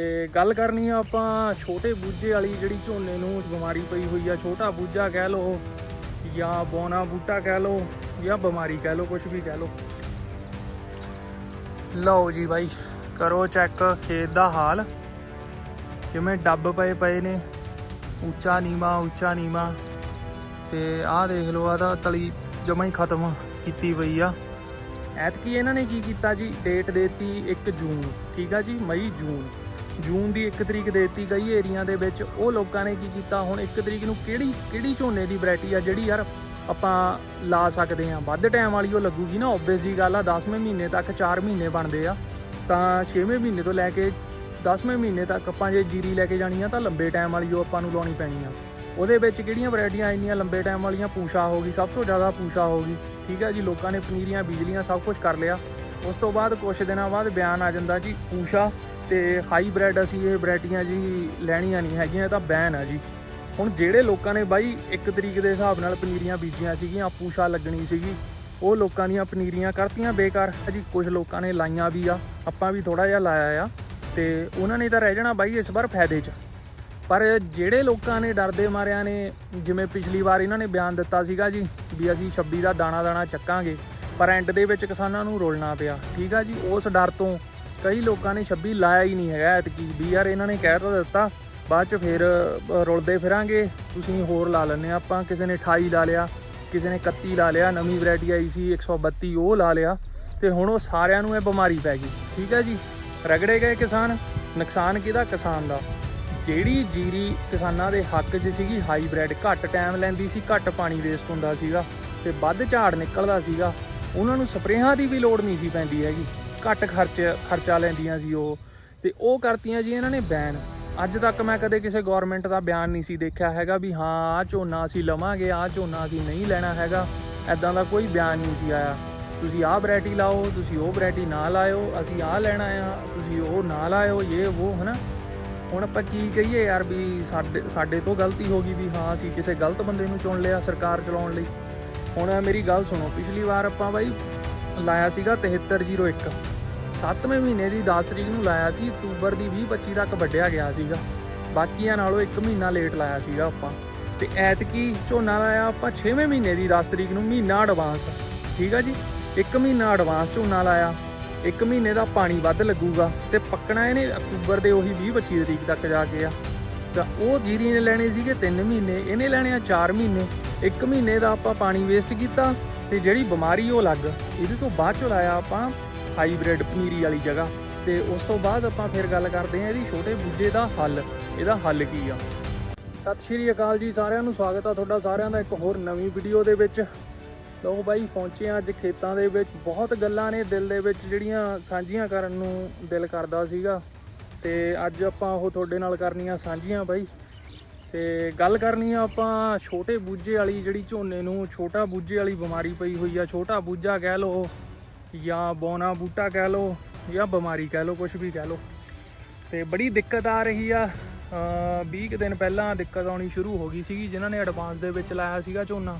ਤੇ ਗੱਲ ਕਰਨੀ ਆ ਆਪਾਂ ਛੋਟੇ ਬੂਝੇ ਵਾਲੀ ਜਿਹੜੀ ਝੋਨੇ ਨੂੰ ਬਿਮਾਰੀ ਪਈ ਹੋਈ ਆ, ਛੋਟਾ ਬੂਝਾ ਕਹਿ ਲਓ ਜਾਂ ਬੋਨਾ ਬੂਟਾ ਕਹਿ ਲਓ ਜਾਂ ਬਿਮਾਰੀ ਕਹਿ ਲਓ ਕੁਝ ਵੀ ਕਹਿ ਲਓ। ਲਓ ਜੀ ਬਾਈ, ਕਰੋ ਚੈੱਕ ਖੇਤ ਦਾ ਹਾਲ। ਜਿਵੇਂ ਡੱਬ ਪਏ ਪਏ ਨੇ, ਉੱਚਾ ਨੀਵਾ ਉੱਚਾ ਨੀਵਾ। ਤੇ ਆਹ ਦੇਖ ਲਓ ਆਦਾ ਤਲੀ ਜਮਾ ਹੀ ਖਤਮ ਕੀਤੀ ਪਈ ਆ। ਐਤਕੀ ਇਹਨਾਂ ਨੇ ਕੀ ਕੀਤਾ ਜੀ? ਡੇਟ ਦੇਤੀ 1 ਜੂਨ, ਠੀਕ ਆ ਜੀ? ਮਈ, ਜੂਨ। ਜੂਨ ਦੀ 1 ਤਰੀਕ ਦੇ ਦਿੱਤੀ ਕਈ ਏਰੀਆ ਦੇ ਵਿੱਚ, ਉਹ ਲੋਕਾਂ ਨੇ ਕੀ ਕੀਤਾ? ਹੁਣ 1 ਤਰੀਕ ਨੂੰ ਕਿਹੜੀ ਕਿਹੜੀ ਝੋਨੇ ਦੀ ਵੈਰਾਈਟੀ ਆ ਜਿਹੜੀ ਯਾਰ ਆਪਾਂ ਲਾ ਸਕਦੇ ਆ ਵੱਧ ਟਾਈਮ ਵਾਲੀ ਉਹ ਲੱਗੂਗੀ ਨਾ ਓਬਵੀਅਸ ਜੀ ਗੱਲ ਆ 10ਵੇਂ ਮਹੀਨੇ ਤੱਕ 4 ਮਹੀਨੇ ਬਣਦੇ ਆ। ਤਾਂ 6ਵੇਂ ਮਹੀਨੇ ਤੋਂ ਲੈ ਕੇ 10ਵੇਂ ਮਹੀਨੇ ਤੱਕ ਆਪਾਂ ਜੇ ਜੀਰੀ ਲੈ ਕੇ ਜਾਣੀ ਆ, ਤਾਂ ਲੰਬੇ ਟਾਈਮ ਵਾਲੀ ਉਹ ਆਪਾਂ ਨੂੰ ਲਾਉਣੀ ਪੈਣੀ ਆ। ਉਹਦੇ ਵਿੱਚ ਕਿਹੜੀਆਂ ਵੈਰਾਈਟੀਆਂ ਇੰਨੀਆਂ ਲੰਬੇ ਟਾਈਮ ਵਾਲੀਆਂ? ਪੂਸ਼ਾ ਹੋ ਗਈ, ਸਭ ਤੋਂ ਜ਼ਿਆਦਾ ਪੂਸ਼ਾ ਹੋ ਗਈ। ਠੀਕ ਹੈ ਜੀ, ਲੋਕਾਂ ਨੇ ਪਨੀਰੀਆਂ, ਬਿਜਲੀਆਂ ਸਭ ਕੁਝ ਕਰ ਲਿਆ। ਉਸ ਤੋਂ ਬਾਅਦ ਕੁਝ ਦਿਨਾਂ ਬਾਅਦ ਬਿਆਨ ਆ ਜਾਂਦਾ ਜੀ, ਪੂਸ਼ਾ ਤੇ ਹਾਈਬ੍ਰਿਡ ਅਸੀਂ ਇਹ ਵੈਰਾਈਟੀਆਂ ਜੀ ਲੈਣੀਆਂ ਨਹੀਂ ਹੈਗੀਆਂ, ਇਹ ਤਾਂ ਬੈਨ ਆ ਜੀ। ਹੁਣ ਜਿਹੜੇ ਲੋਕਾਂ ਨੇ ਬਾਈ ਇੱਕ ਤਰੀਕ ਦੇ ਹਿਸਾਬ ਨਾਲ ਪਨੀਰੀਆਂ ਬੀਜੀਆਂ ਸੀਗੀਆਂ ਪੂਸ਼ਾ ਲੱਗਣੀ ਸੀਗੀ, ਉਹ ਲੋਕਾਂ ਦੀਆਂ ਪਨੀਰੀਆਂ ਕਰਤੀਆਂ ਬੇਕਾਰ। ਜੀ ਕੁਝ ਲੋਕਾਂ ਨੇ ਲਾਈਆਂ ਵੀ ਆ, ਆਪਾਂ ਵੀ ਥੋੜਾ ਜਿਹਾ ਲਾਇਆ ਆ, ਤੇ ਉਹਨਾਂ ਨੇ ਤਾਂ ਰਹਿ ਜਾਣਾ ਬਾਈ ਇਸ ਵਾਰ ਫਾਇਦੇ 'ਚ। ਪਰ ਜਿਹੜੇ ਲੋਕਾਂ ਨੇ ਡਰਦੇ ਮਾਰਿਆਂ ਨੇ, ਜਿਵੇਂ ਪਿਛਲੀ ਵਾਰ ਇਹਨਾਂ ਨੇ ਬਿਆਨ ਦਿੱਤਾ ਸੀਗਾ ਜੀ, ਵੀ ਅਸੀਂ 26 ਦਾ ਦਾਣਾ ਦਾਣਾ ਚੱਕਾਂਗੇ, ਪਰ ਐਂਡ ਦੇ ਵਿੱਚ ਕਿਸਾਨਾਂ ਨੂੰ ਰੋਲਣਾ ਪਿਆ। ਠੀਕ ਆ ਜੀ, ਉਸ ਡਰ ਤੋਂ ਕਈ ਲੋਕਾਂ ਨੇ 26 ਲਾਇਆ ਹੀ ਨਹੀਂ ਹੈਗਾ ਐਤਕੀ। ਵੀ ਯਾਰ ਇਹਨਾਂ ਨੇ ਕਹਿ ਤਾਂ ਦਿੱਤਾ, ਬਾਅਦ ਚ ਫਿਰ ਰੁਲਦੇ ਫਿਰਾਂਗੇ। ਤੁਸੀਂ ਹੋਰ ਲਾ ਲੈਣੇ ਆਪਾਂ ਕਿਸੇ ਨੇ 28 ਲਾ ਲਿਆ, ਕਿਸੇ ਨੇ 31 ਲਾ ਲਿਆ, ਨਵੀਂ ਵੈਰਾਈਟੀ ਆਈ ਸੀ 132 ਉਹ ਲਾ ਲਿਆ। ਤੇ ਹੁਣ ਉਹ ਸਾਰਿਆਂ ਨੂੰ ਇਹ ਬਿਮਾਰੀ ਪੈ ਗਈ। ਠੀਕ ਹੈ ਜੀ? ਰਗੜੇ ਗਏ ਕਿਸਾਨ। ਨੁਕਸਾਨ ਕਿਹਦਾ? ਕਿਸਾਨ ਦਾ। ਜਿਹੜੀ ਜੀਰੀ ਕਿਸਾਨਾਂ ਦੇ ਹੱਕ 'ਚ ਸੀਗੀ, ਹਾਈਬ੍ਰਿਡ। ਘੱਟ ਟਾਈਮ ਲੈਂਦੀ ਸੀ, ਘੱਟ ਪਾਣੀ ਵੇਸਟ ਹੁੰਦਾ ਸੀਗਾ। ਤੇ ਵੱਧ ਝਾੜ ਨਿਕਲਦਾ ਸੀਗਾ। ਉਹਨਾਂ ਨੂੰ ਸਪਰੇਹਾਂ ਦੀ ਵੀ ਲੋੜ ਨਹੀਂ ਸੀ ਪੈਂਦੀ ਹੈਗੀ। ਘੱਟ ਖਰਚ ਖਰਚਾ ਲੈਂਦੀਆਂ ਸੀ ਉਹ ਤੇ ਉਹ ਕਰਤੀਆਂ ਜੀ ਇਹਨਾਂ ਨੇ ਬੈਨ। ਅੱਜ ਤੱਕ ਮੈਂ ਕਦੇ ਕਿਸੇ ਗਵਰਨਮੈਂਟ ਦਾ ਬਿਆਨ ਨਹੀਂ ਸੀ ਦੇਖਿਆ ਹੈਗਾ ਵੀ ਹਾਂ ਆ ਝੋਨਾ ਅਸੀਂ ਲਵਾਂਗੇ ਆ ਝੋਨਾ ਅਸੀਂ ਨਹੀਂ ਲੈਣਾ ਹੈਗਾ। ਐਦਾਂ ਦਾ ਕੋਈ ਬਿਆਨ ਨਹੀਂ ਸੀ ਆਇਆ। ਤੁਸੀਂ ਆਹ ਵੈਰਾਈਟੀ ਲਾਓ, ਤੁਸੀਂ ਉਹ ਵੈਰਾਈਟੀ ਨਾ ਲਾਇਓ, ਅਸੀਂ ਆਹ ਲੈਣਾ ਆ, ਤੁਸੀਂ ਉਹ ਨਾ ਲਾਇਓ, ਇਹ, ਉਹ, ਹਨਾ? ਹੁਣ ਆਪਾਂ ਕੀ ਕਹੀਏ ਯਾਰ ਵੀ ਸਾਡੇ ਸਾਡੇ ਤੋਂ ਗਲਤੀ ਹੋ ਗਈ ਵੀ ਹਾਂ, ਅਸੀਂ ਕਿਸੇ ਗਲਤ ਬੰਦੇ ਨੂੰ ਚੁਣ ਲਿਆ ਸਰਕਾਰ ਚਲਾਉਣ ਲਈ। ਹੁਣ ਮੇਰੀ ਗੱਲ ਸੁਣੋ, ਪਿਛਲੀ ਵਾਰ ਆਪਾਂ ਬਾਈ ਲਾਇਆ ਸੀਗਾ 7301 7ਵੇਂ ਮਹੀਨੇ ਦੀ 10 ਤਰੀਕ ਨੂੰ ਲਾਇਆ ਸੀ, ਅਕਤੂਬਰ ਦੀ 20 25 ਤੱਕ ਵੱਢਿਆ ਗਿਆ ਸੀਗਾ। ਬਾਕੀਆਂ ਨਾਲੋਂ 1 ਮਹੀਨਾ ਲੇਟ ਲਾਇਆ ਸੀਗਾ ਆਪਾਂ। ਤੇ ਐਤਕੀ ਝੋਨਾ ਲਾਇਆ ਆਪਾਂ 6ਵੇਂ ਮਹੀਨੇ ਦੀ 10 ਤਰੀਕ ਨੂੰ, ਮਹੀਨਾ ਐਡਵਾਂਸ ਠੀਕ ਆ ਜੀ? 1 ਮਹੀਨਾ ਐਡਵਾਂਸ ਝੋਨਾ ਲਾਇਆ। ਇੱਕ ਮਹੀਨੇ ਦਾ ਪਾਣੀ ਵੱਧ ਲੱਗੂਗਾ ਤੇ ਪੱਕਣਾ ਇਹਨੇ ਅਕਤੂਬਰ ਦੇ ਉਹੀ 20 25 ਤਰੀਕ ਤੱਕ ਜਾ ਕੇ ਆ। ਤਾਂ ਉਹ ਜੀਰੀ ਨੇ ਲੈਣੇ ਸੀਗੇ 3 ਮਹੀਨੇ, ਇਹਨੇ ਲੈਣੇ ਆ 4 ਮਹੀਨੇ। ਇੱਕ ਮਹੀਨੇ ਦਾ ਆਪਾਂ ਪਾਣੀ ਵੇਸਟ ਕੀਤਾ। ਤੇ ਜਿਹੜੀ ਬਿਮਾਰੀ ਉਹ ਲੱਗ, ਇਹਦੇ ਤੋਂ ਬਾਅਦ ਚ ਲਾਇਆ ਆਪਾਂ ਹਾਈਬ੍ਰਿਡ ਪਨੀਰੀ ਵਾਲੀ ਜਗ੍ਹਾ। ਤੇ ਉਸ ਤੋਂ ਬਾਅਦ ਆਪਾਂ ਫਿਰ ਗੱਲ ਕਰਦੇ ਹਾਂ ਇਹਦੀ ਛੋਟੇ ਬੂਝੇ ਦਾ ਹੱਲ, ਇਹਦਾ ਹੱਲ ਕੀ ਆ। ਸਤਿ ਸ਼੍ਰੀ ਅਕਾਲ ਜੀ, ਸਾਰਿਆਂ ਨੂੰ ਸਵਾਗਤ ਆ ਤੁਹਾਡਾ ਸਾਰਿਆਂ ਦਾ ਇੱਕ ਹੋਰ ਨਵੀਂ ਵੀਡੀਓ ਦੇ ਵਿੱਚ। ਲੋ ਬਾਈ, ਪਹੁੰਚੇ ਆ ਅੱਜ ਖੇਤਾਂ ਦੇ ਵਿੱਚ। ਬਹੁਤ ਗੱਲਾਂ ਨੇ ਦਿਲ ਦੇ ਵਿੱਚ ਜਿਹੜੀਆਂ ਸਾਂਝੀਆਂ ਕਰਨ ਨੂੰ ਦਿਲ ਕਰਦਾ ਸੀਗਾ। ਤੇ ਅੱਜ ਆਪਾਂ ਉਹ ਤੁਹਾਡੇ ਨਾਲ ਕਰਨੀਆਂ ਸਾਂਝੀਆਂ ਬਾਈ। ਤੇ ਗੱਲ ਕਰਨੀ ਆ ਆਪਾਂ ਛੋਟੇ ਬੂਝੇ ਵਾਲੀ ਜਿਹੜੀ ਝੋਨੇ ਨੂੰ ਛੋਟਾ ਬੂਝੇ ਵਾਲੀ ਬਿਮਾਰੀ ਪਈ ਹੋਈ ਆ, ਛੋਟਾ ਬੂਝਾ ਕਹਿ ਲਓ ਜਾਂ ਬੋਨਾ ਬੂਟਾ ਕਹਿ ਲਓ ਜਾਂ ਬਿਮਾਰੀ ਕਹਿ ਲਓ ਕੁਝ ਵੀ ਕਹਿ ਲਓ। ਤੇ ਬੜੀ ਦਿੱਕਤ ਆ ਰਹੀ ਆ। ਅ 20 ਕੁ ਦਿਨ ਪਹਿਲਾਂ ਦਿੱਕਤ ਆਉਣੀ ਸ਼ੁਰੂ ਹੋ ਗਈ ਸੀਗੀ, ਜਿਨ੍ਹਾਂ ਨੇ ਐਡਵਾਂਸ ਦੇ ਵਿੱਚ ਲਾਇਆ ਸੀਗਾ ਝੋਨਾ।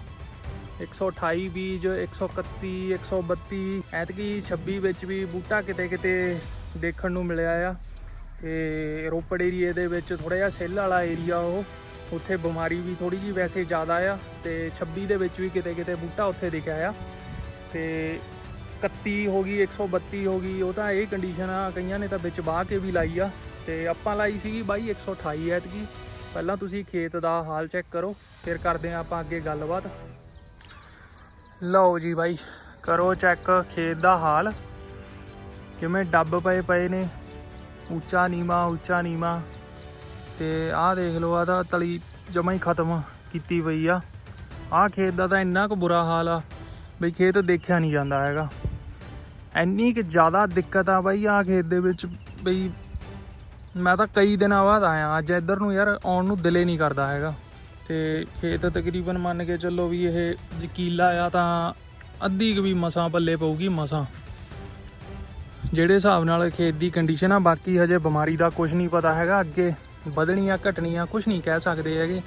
128 ਬੀਜ 131 132 ਐਤਕੀ 26 ਵਿੱਚ ਵੀ ਬੂਟਾ ਕਿਤੇ ਕਿਤੇ ਦੇਖਣ ਨੂੰ ਮਿਲਿਆ ਆ। ਤੇ ਰੋਪੜ ਏਰੀਏ ਦੇ ਵਿੱਚ ਥੋੜਾ ਜਿਹਾ ਸੈੱਲ ਵਾਲਾ ਏਰੀਆ ਉਹ, ਉੱਥੇ ਬਿਮਾਰੀ ਵੀ ਥੋੜੀ ਜੀ ਵੈਸੇ ਜ਼ਿਆਦਾ ਆ ਤੇ 26 ਦੇ ਵਿੱਚ ਵੀ ਕਿਤੇ ਕਿਤੇ ਬੂਟਾ ਉੱਥੇ ਦਿਖਿਆ ਆ। ਤੇ 31 ਹੋ ਗਈ 132 ਹੋ ਗਈ, ਉਹ ਤਾਂ ਇਹ ਕੰਡੀਸ਼ਨ ਆ, ਕਈਆਂ ਨੇ ਤਾਂ ਵਿੱਚ ਬਾਹ ਕੇ ਵੀ ਲਾਈ ਆ। ਤੇ ਆਪਾਂ ਲਾਈ ਸੀਗੀ ਬਾਈ 128 ਐਤਕੀ। ਪਹਿਲਾਂ ਤੁਸੀਂ ਖੇਤ ਦਾ ਹਾਲ ਚੈੱਕ ਕਰੋ, ਫਿਰ ਕਰਦੇ ਆ ਆਪਾਂ ਅੱਗੇ ਗੱਲਬਾਤ। ਲਓ ਜੀ ਬਾਈ, ਕਰੋ ਚੈੱਕ ਖੇਤ ਦਾ ਹਾਲ। ਕਿਵੇਂ ਡੱਬ ਪਏ ਪਏ ਨੇ। ਉੱਚਾ ਨੀਵਾ ਉੱਚਾ ਨੀਵਾ। ਤੇ ਆਹ ਦੇਖ ਲਓ ਆ ਤਾਂ ਤਲੀ ਜਮਾ ਹੀ ਖਤਮ ਕੀਤੀ ਪਈ ਆ। ਆਹ ਖੇਤ ਦਾ ਤਾਂ ਇੰਨਾ ਕੁ ਬੁਰਾ ਹਾਲ ਆ, ਬਈ ਖੇਤ ਦੇਖਿਆ ਨਹੀਂ ਜਾਂਦਾ ਹੈਗਾ। ਇੰਨੀ ਕਿ ਜ਼ਿਆਦਾ ਦਿੱਕਤ ਆ ਬਾਈ ਆ ਖੇਤ ਦੇ ਵਿੱਚ, ਬਈ ਮੈਂ ਤਾਂ ਕਈ ਦਿਨਾਂ ਬਾਅਦ ਆਇਆ, ਅੱਜ ਇੱਧਰ ਨੂੰ ਯਾਰ ਆਉਣ ਨੂੰ ਦਿਲੇ ਨਹੀਂ ਕਰਦਾ ਹੈਗਾ। ਤੇ ਖੇਤ ਤਕਰੀਬਨ ਮੰਨ ਕੇ ਚੱਲੋ ਵੀ ਇਹ ਜੇ ਕੀਲਾ ਆ ਤਾਂ ਅੱਧੀ ਕੁ ਵੀ ਮਸਾਂ ਪੱਲੇ ਪਊਗੀ ਮਸਾਂ। ਜਿਹੜੇ ਹਿਸਾਬ ਨਾਲ ਖੇਤ ਦੀ ਕੰਡੀਸ਼ਨ ਆ, ਬਾਕੀ ਹਜੇ ਬਿਮਾਰੀ ਦਾ ਕੁਝ ਨਹੀਂ ਪਤਾ ਹੈਗਾ। ਅੱਗੇ ਵਧਣੀ ਆ ਘਟਣੀ ਆ ਕੁਝ ਨਹੀਂ ਕਹਿ ਸਕਦੇ ਹੈਗੇ।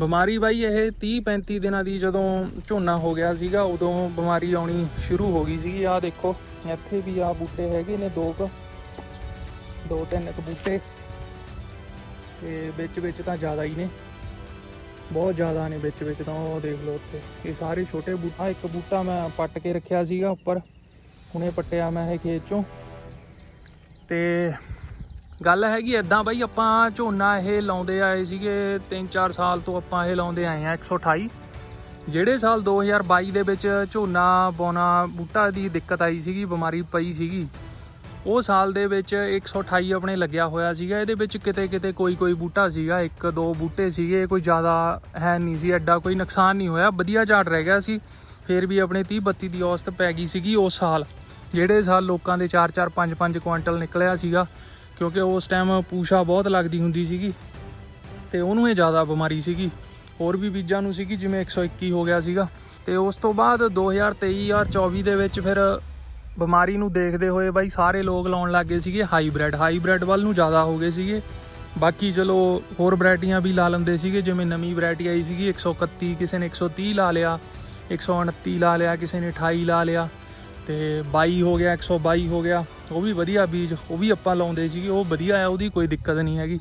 ਬਿਮਾਰੀ ਬਾਈ ਇਹ 30 35 ਦਿਨਾਂ ਦੀ ਜਦੋਂ ਝੋਨਾ ਹੋ ਗਿਆ ਸੀਗਾ, ਉਦੋਂ ਬਿਮਾਰੀ ਆਉਣੀ ਸ਼ੁਰੂ ਹੋ ਗਈ ਸੀਗੀ। ਆ ਦੇਖੋ, ਇੱਥੇ ਵੀ ਆ ਬੂਟੇ ਹੈਗੇ ਨੇ ਦੋ ਕੁ, ਦੋ ਤਿੰਨ ਕੁ ਬੂਟੇ। ਤੇ ਵਿੱਚ ਵਿੱਚ ਤਾਂ ਜ਼ਿਆਦਾ ਹੀ ਨੇ। ਬਹੁਤ ਜ਼ਿਆਦਾ ਨੇ ਵਿੱਚ ਵਿੱਚ ਤਾਂ, ਉਹ ਦੇਖ ਲਓ ਉੱਥੇ। ਇਹ ਸਾਰੇ ਛੋਟੇ ਬੂਟਾ ਇੱਕ ਬੂਟਾ ਮੈਂ ਪੱਟ ਕੇ ਰੱਖਿਆ ਸੀਗਾ ਉੱਪਰ। ਹੁਣੇ ਪੱਟਿਆ ਮੈਂ ਇਹ ਖੇਤ ਚੋਂ। ਤੇ ਗੱਲ ਹੈਗੀ ਐਦਾਂ ਬਾਈ, ਆਪਾਂ ਝੋਨਾ ਇਹ ਲਾਉਂਦੇ ਆਏ ਸੀਗੇ 3-4 ਸਾਲ ਤੋਂ ਆਪਾਂ ਇਹ ਲਾਉਂਦੇ ਆਏ ਆ 128 ਜਿਹੜੇ ਸਾਲ 2022 ਦੇ ਵਿੱਚ ਝੋਨਾ ਬੋਨਾ ਬੂਟਾ ਦੀ ਦਿੱਕਤ ਆਈ ਸੀਗੀ, ਬਿਮਾਰੀ ਪਈ ਸੀਗੀ, ਉਹ ਸਾਲ ਦੇ ਵਿੱਚ 128 ਆਪਣੇ ਲੱਗਿਆ ਹੋਇਆ ਸੀਗਾ। ਇਹਦੇ ਵਿੱਚ ਕਿਤੇ ਕਿਤੇ ਕੋਈ ਕੋਈ ਬੂਟਾ ਸੀਗਾ, ਇੱਕ ਦੋ ਬੂਟੇ ਸੀਗੇ, ਕੋਈ ਜ਼ਿਆਦਾ ਹੈ ਨਹੀਂ ਸੀ, ਐਡਾ ਕੋਈ ਨੁਕਸਾਨ ਨਹੀਂ ਹੋਇਆ। ਵਧੀਆ ਝਾੜ ਰਹਿ ਗਿਆ ਸੀ। ਫਿਰ ਵੀ ਆਪਣੇ 30 32 ਦੀ ਔਸਤ ਪੈ ਗਈ ਸੀਗੀ ਉਸ ਸਾਲ, ਜਿਹੜੇ ਸਾਲ ਲੋਕਾਂ ਦੇ 4 4 5 5 ਕੁਇੰਟਲ ਨਿਕਲਿਆ ਸੀਗਾ, ਕਿਉਂਕਿ ਉਸ ਟਾਈਮ ਪੂਸ਼ਾ ਬਹੁਤ ਲੱਗਦੀ ਹੁੰਦੀ ਸੀਗੀ ਤੇ ਉਹਨੂੰ ਇਹ ਜ਼ਿਆਦਾ ਬਿਮਾਰੀ ਸੀਗੀ। ਹੋਰ ਵੀ ਬੀਜਾਂ ਨੂੰ ਸੀਗੀ, ਜਿਵੇਂ 121 ਹੋ ਗਿਆ ਸੀਗਾ। ਤੇ ਉਸ ਤੋਂ ਬਾਅਦ 2023 ਔਰ 24 ਦੇ ਵਿੱਚ ਫਿਰ ਬਿਮਾਰੀ ਨੂੰ ਦੇਖਦੇ ਹੋਏ ਬਾਈ ਸਾਰੇ ਲੋਕ ਲਾਉਣ ਲੱਗ ਗਏ ਸੀਗੇ ਹਾਈਬ੍ਰਿਡ। ਹਾਈਬ੍ਰਿਡ ਵੱਲ ਨੂੰ ਜ਼ਿਆਦਾ ਹੋ ਗਏ ਸੀਗੇ। ਬਾਕੀ ਚਲੋ ਹੋਰ ਵੈਰਾਈਟੀਆਂ ਵੀ ਲਾ ਲੈਂਦੇ ਸੀਗੇ, ਜਿਵੇਂ ਨਵੀਂ ਵੈਰਾਈਟੀ ਆਈ ਸੀਗੀ 131 ਕਿਸੇ ਨੇ 130 ਲਾ ਲਿਆ। 129 ਲਾ ਲਿਆ, ਕਿਸੇ ਨੇ 28 ਲਾ ਲਿਆ ਤੇ 22 ਹੋ ਗਿਆ 122 ਹੋ ਗਿਆ। ਉਹ ਵੀ ਵਧੀਆ ਬੀਜ, ਉਹ ਵੀ ਆਪਾਂ ਲਾਉਂਦੇ ਸੀਗੇ, ਉਹ ਵਧੀਆ ਆ, ਉਹਦੀ ਕੋਈ ਦਿੱਕਤ ਨਹੀਂ ਹੈਗੀ।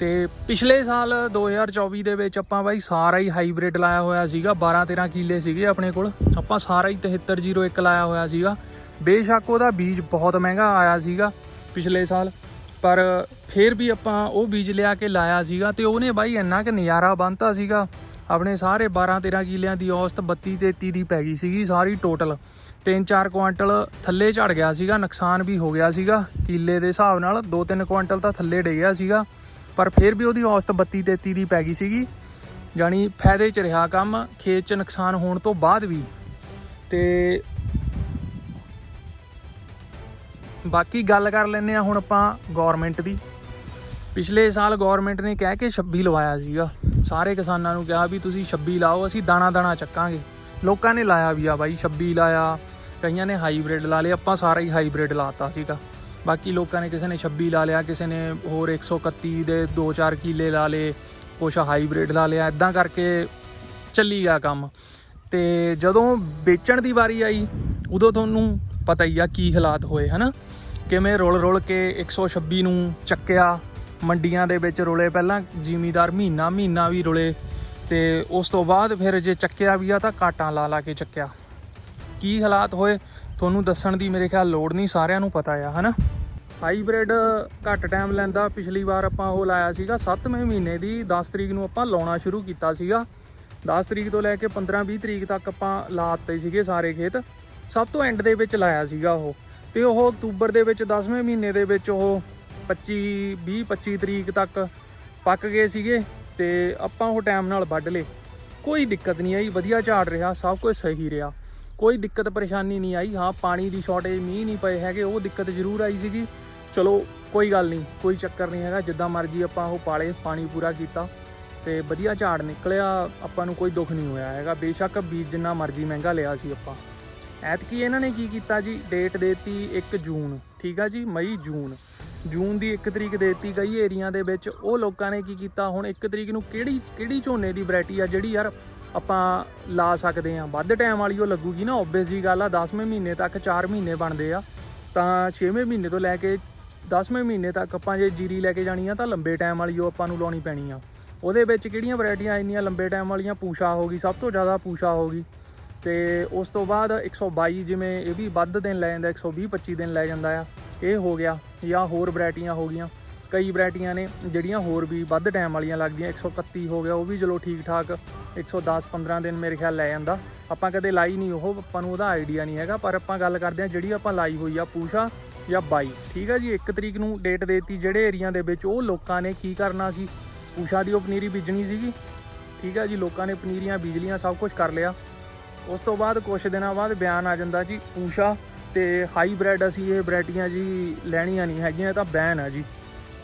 ਤੇ ਪਿਛਲੇ ਸਾਲ 2024 ਦੇ ਵਿੱਚ ਆਪਾਂ ਬਾਈ ਸਾਰਾ ਹੀ ਹਾਈਬ੍ਰਿਡ ਲਾਇਆ ਹੋਇਆ ਸੀਗਾ 12 13 ਕਿੱਲੇ ਸੀਗੇ ਆਪਣੇ ਕੋਲ। ਆਪਾਂ ਸਾਰਾ ਹੀ 7301 ਲਾਇਆ ਹੋਇਆ ਸੀਗਾ। ਬੇਸ਼ੱਕ ਉਹਦਾ ਬੀਜ ਬਹੁਤ ਮਹਿੰਗਾ ਆਇਆ ਸੀਗਾ ਪਿਛਲੇ ਸਾਲ, ਪਰ ਫਿਰ ਵੀ ਆਪਾਂ ਉਹ ਬੀਜ ਲਿਆ ਕੇ ਲਾਇਆ ਸੀਗਾ ਤੇ ਉਹਨੇ ਬਾਈ ਇੰਨਾ ਕਿ ਨਜ਼ਾਰਾ ਬੰਨਤਾ ਸੀਗਾ ਆਪਣੇ ਸਾਰੇ 12 13 ਕਿੱਲਿਆਂ ਦੀ ਔਸਤ 32 33 ਦੀ ਪੈ ਗਈ ਸੀਗੀ ਸਾਰੀ ਟੋਟਲ। 3-4 ਕੁਆਂਟਲ ਥੱਲੇ ਝੜ ਗਿਆ ਸੀਗਾ, ਨੁਕਸਾਨ ਵੀ ਹੋ ਗਿਆ ਸੀਗਾ। ਕਿੱਲੇ ਦੇ ਹਿਸਾਬ ਨਾਲ 2-3 ਕੁਆਂਟਲ ਤਾਂ ਥੱਲੇ ਡੇ ਗਿਆ ਸੀਗਾ, ਪਰ ਫਿਰ ਵੀ ਉਹਦੀ ਔਸਤ 32 33 ਦੀ ਪੈ ਗਈ ਸੀਗੀ। ਜਾਨੀ ਫਾਇਦੇ 'ਚ ਰਿਹਾ ਕੰਮ, ਖੇਤ 'ਚ ਨੁਕਸਾਨ ਹੋਣ ਤੋਂ ਬਾਅਦ ਵੀ। ਤੇ ਬਾਕੀ ਗੱਲ ਕਰ ਲੈਂਦੇ ਆ ਹੁਣ ਆਪਾਂ ਗਵਰਨਮੈਂਟ ਦੀ। ਪਿਛਲੇ ਸਾਲ ਗਵਰਨਮੈਂਟ ਨੇ ਕਹਿ ਕੇ 26 ਲਵਾਇਆ ਸੀਗਾ। ਸਾਰੇ ਕਿਸਾਨਾਂ ਨੂੰ ਕਿਹਾ ਵੀ ਤੁਸੀਂ 26 ਲਾਓ, ਅਸੀਂ ਦਾਣਾ ਦਾਣਾ ਚੱਕਾਂਗੇ। ਲੋਕਾਂ ਨੇ ਲਾਇਆ ਵੀ ਆ ਬਾਈ 26 ਲਾਇਆ। ਕਈਆਂ ਨੇ ਹਾਈਬ੍ਰਿਡ ਲਾ ਲਿਆ ਆਪਾਂ ਸਾਰਾ ਹੀ ਹਾਈਬ੍ਰਿਡ ਲਾਤਾ ਸੀਗਾ। ਬਾਕੀ ਲੋਕਾਂ ਨੇ ਕਿਸੇ ਨੇ 26 ਲਾ ਲਿਆ, ਕਿਸੇ ਨੇ ਹੋਰ 131 ਦੇ 2-4 ਕਿੱਲੇ ਲਾ ਲਏ, ਕੁਛ ਹਾਈਬ੍ਰਿਡ ਲਾ ਲਿਆ ਇਦਾਂ ਕਰਕੇ ਚੱਲੀ ਗਿਆ ਕੰਮ। ਤੇ ਜਦੋਂ ਵੇਚਣ ਦੀ ਵਾਰੀ ਆਈ, ਉਦੋਂ ਤੁਹਾਨੂੰ ਪਤਾ ਹੀ ਆ ਕੀ ਹਾਲਾਤ ਹੋਏ, ਹਨਾ? ਕਿਵੇਂ ਰੋਲ ਰੋਲ ਕੇ 126 ਨੂੰ ਚੱਕਿਆ ਮੰਡੀਆਂ ਦੇ ਵਿੱਚ ਰੁਲੇ ਪਹਿਲਾਂ ਜ਼ਿਮੀਦਾਰ ਮਹੀਨਾ ਮਹੀਨਾ ਵੀ ਰੁਲੇ ਤੇ ਉਸ ਤੋਂ ਬਾਅਦ ਫਿਰ ਜੇ ਚੱਕਿਆ ਵੀ ਆ ਤਾਂ ਕਾਟਾਂ ਲਾ ਲਾ ਕੇ ਚੱਕਿਆ। ਕੀ ਹਾਲਾਤ ਹੋਏ? ਤੁਹਾਨੂੰ ਦੱਸਣ ਦੀ ਮੇਰੇ ਖਿਆਲ ਲੋੜ ਨਹੀਂ, ਸਾਰਿਆਂ ਨੂੰ ਪਤਾ ਆ, ਹਨਾ? ਹਾਈਬ੍ਰਿਡ ਘੱਟ ਟਾਈਮ ਲੈਂਦਾ, ਪਿਛਲੀ ਵਾਰ ਆਪਾਂ ਉਹ ਲਾਇਆ ਸੀਗਾ 7ਵੇਂ ਮਹੀਨੇ ਦੀ 10 ਤਰੀਕ ਨੂੰ ਆਪਾਂ ਲਾਉਣਾ ਸ਼ੁਰੂ ਕੀਤਾ ਸੀਗਾ। 10 ਤਰੀਕ ਤੋਂ ਲੈ ਕੇ 15 20 ਤਰੀਕ ਤੱਕ ਆਪਾਂ ਲਾਤੇ ਸੀਗੇ ਸਾਰੇ ਖੇਤ। ਸਭ ਤੋਂ ਐਂਡ ਦੇ ਵਿੱਚ ਲਾਇਆ ਸੀਗਾ ਉਹ। ਤੇ ਉਹ ਅਕਤੂਬਰ ਦੇ ਵਿੱਚ 10ਵੇਂ ਮਹੀਨੇ ਦੇ ਵਿੱਚ ਉਹ 25 20 25 ਤਰੀਕ ਤੱਕ ਪੱਕ ਗਏ ਸੀਗੇ ਤੇ ਆਪਾਂ ਉਹ ਟਾਈਮ ਨਾਲ ਵੱਢ ਲਏ। ਕੋਈ ਦਿੱਕਤ ਨਹੀਂ ਆਈ, ਵਧੀਆ ਝਾੜ ਰਿਹਾ, ਸਭ ਕੁਝ ਸਹੀ ਰਿਹਾ। ਕੋਈ ਦਿੱਕਤ ਪਰੇਸ਼ਾਨੀ ਨਹੀਂ ਆਈ, ਹਾਂ, ਪਾਣੀ ਦੀ ਸ਼ਾਰਟੇਜ ਮੀਂਹ ਨਹੀਂ ਪਏ ਹੈਗੇ, ਉਹ ਦਿੱਕਤ ਜ਼ਰੂਰ ਆਈ ਸੀਗੀ। ਚਲੋ, ਕੋਈ ਗੱਲ ਨਹੀਂ, ਕੋਈ ਚੱਕਰ ਨਹੀਂ ਹੈਗਾ, ਜਿੱਦਾਂ ਮਰਜ਼ੀ ਆਪਾਂ ਉਹ ਪਾਲੇ, ਪਾਣੀ ਪੂਰਾ ਕੀਤਾ ਤੇ ਵਧੀਆ ਝਾੜ ਨਿਕਲਿਆ, ਆਪਾਂ ਨੂੰ ਕੋਈ ਦੁੱਖ ਨਹੀਂ ਹੋਇਆ ਹੈਗਾ। ਬੇਸ਼ੱਕ ਬੀਜ ਜਿੰਨਾ ਮਰਜ਼ੀ ਮਹਿੰਗਾ ਲਿਆ ਸੀ ਆਪਾਂ। ਐਤਕੀ ਇਹਨਾਂ ਨੇ ਕੀ ਕੀਤਾ ਜੀ? ਡੇਟ ਦੇਤੀ 1 ਜੂਨ, ਠੀਕ ਆ ਜੀ? ਮਈ, ਜੂਨ। ਜੂਨ ਦੀ 1 ਤਰੀਕ ਦੇ ਦਿੱਤੀ ਕਈ ਏਰੀਆ ਦੇ ਵਿੱਚ। ਉਹ ਲੋਕਾਂ ਨੇ ਕੀ ਕੀਤਾ? ਹੁਣ 1 ਤਰੀਕ ਨੂੰ ਕਿਹੜੀ ਕਿਹੜੀ ਝੋਨੇ ਦੀ ਵੈਰਾਈਟੀ ਆ ਜਿਹੜੀ ਯਾਰ ਆਪਾਂ ਲਾ ਸਕਦੇ ਆ ਵੱਧ ਟਾਈਮ ਵਾਲੀ ਉਹ ਲੱਗੂਗੀ ਨਾ ਓਬਵੀਅਸ ਜੀ ਗੱਲ ਆ 10ਵੇਂ ਮਹੀਨੇ ਤੱਕ 4 ਮਹੀਨੇ ਬਣਦੇ ਆ। ਤਾਂ 6ਵੇਂ ਮਹੀਨੇ ਤੋਂ ਲੈ ਕੇ 10ਵੇਂ ਮਹੀਨੇ ਤੱਕ ਆਪਾਂ ਜੇ ਜੀਰੀ ਲੈ ਕੇ ਜਾਣੀ ਆ, ਤਾਂ ਲੰਬੇ ਟਾਈਮ ਵਾਲੀ ਉਹ ਆਪਾਂ ਨੂੰ ਲਾਉਣੀ ਪੈਣੀ ਆ। ਉਹਦੇ ਵਿੱਚ ਕਿਹੜੀਆਂ ਵੈਰਾਈਟੀਆਂ ਇੰਨੀਆਂ ਲੰਬੇ ਟਾਈਮ ਵਾਲੀਆਂ? ਪੂਸ਼ਾ ਹੋ ਗਈ, ਸਭ ਤੋਂ ਜ਼ਿਆਦਾ ਪੂਸ਼ਾ ਹੋ ਗਈ। ਤੇ ਉਸ ਤੋਂ ਬਾਅਦ 122 ਜਿਵੇਂ ਇਹ ਵੀ ਵੱਧ ਦਿਨ ਲੈ ਜਾਂਦਾ 120 25 ਦਿਨ ਲੈ ਜਾਂਦਾ ਆ। ਇਹ ਹੋ ਗਿਆ ਜਾਂ ਹੋਰ ਵੈਰਾਈਟੀਆਂ ਹੋ ਗਈਆਂ। ਕਈ ਵੈਰਾਈਟੀਆਂ ਨੇ ਜਿਹੜੀਆਂ ਹੋਰ ਵੀ ਵੱਧ ਟਾਈਮ ਵਾਲੀਆਂ ਲੱਗਦੀਆਂ। 131 ਹੋ ਗਿਆ, ਉਹ ਵੀ ਚਲੋ ਠੀਕ ਠਾਕ 110 15 ਦਿਨ ਮੇਰੇ ਖਿਆਲ ਲੈ ਜਾਂਦਾ। ਆਪਾਂ ਕਦੇ ਲਾਈ ਨਹੀਂ, ਉਹ ਆਪਾਂ ਨੂੰ ਉਹਦਾ ਆਈਡੀਆ ਨਹੀਂ ਹੈਗਾ। ਪਰ ਆਪਾਂ ਗੱਲ ਕਰਦੇ ਹਾਂ ਜਿਹੜੀ ਆਪਾਂ ਲਾਈ ਹੋਈ ਆ, ਪੂਸ਼ਾ ਜਾਂ ਬਾਈ। ਠੀਕ ਆ ਜੀ 1 ਤਰੀਕ ਨੂੰ ਡੇਟ ਦੇਤੀ ਜਿਹੜੇ ਏਰੀਆ ਦੇ ਵਿੱਚ। ਉਹ ਲੋਕਾਂ ਨੇ ਕੀ ਕਰਨਾ ਸੀ? ਪੂਸ਼ਾ ਦੀ ਉਹ ਪਨੀਰੀ ਬੀਜਣੀ ਸੀਗੀ। ਠੀਕ ਹੈ ਜੀ, ਲੋਕਾਂ ਨੇ ਪਨੀਰੀਆਂ ਬੀਜ ਲੀਆਂ ਸਭ ਕੁਝ ਕਰ ਲਿਆ। ਉਸ ਤੋਂ ਬਾਅਦ ਕੁਝ ਦਿਨਾਂ ਬਾਅਦ ਬਿਆਨ ਆ ਜਾਂਦਾ ਜੀ, ਪੂਸ਼ਾ ਤੇ ਹਾਈਬ੍ਰਿਡ ਅਸੀਂ ਇਹ ਵੈਰਾਈਟੀਆਂ ਜੀ ਲੈਣੀਆਂ ਨਹੀਂ ਹੈਗੀਆਂ, ਇਹ ਤਾਂ ਬੈਨ ਆ ਜੀ।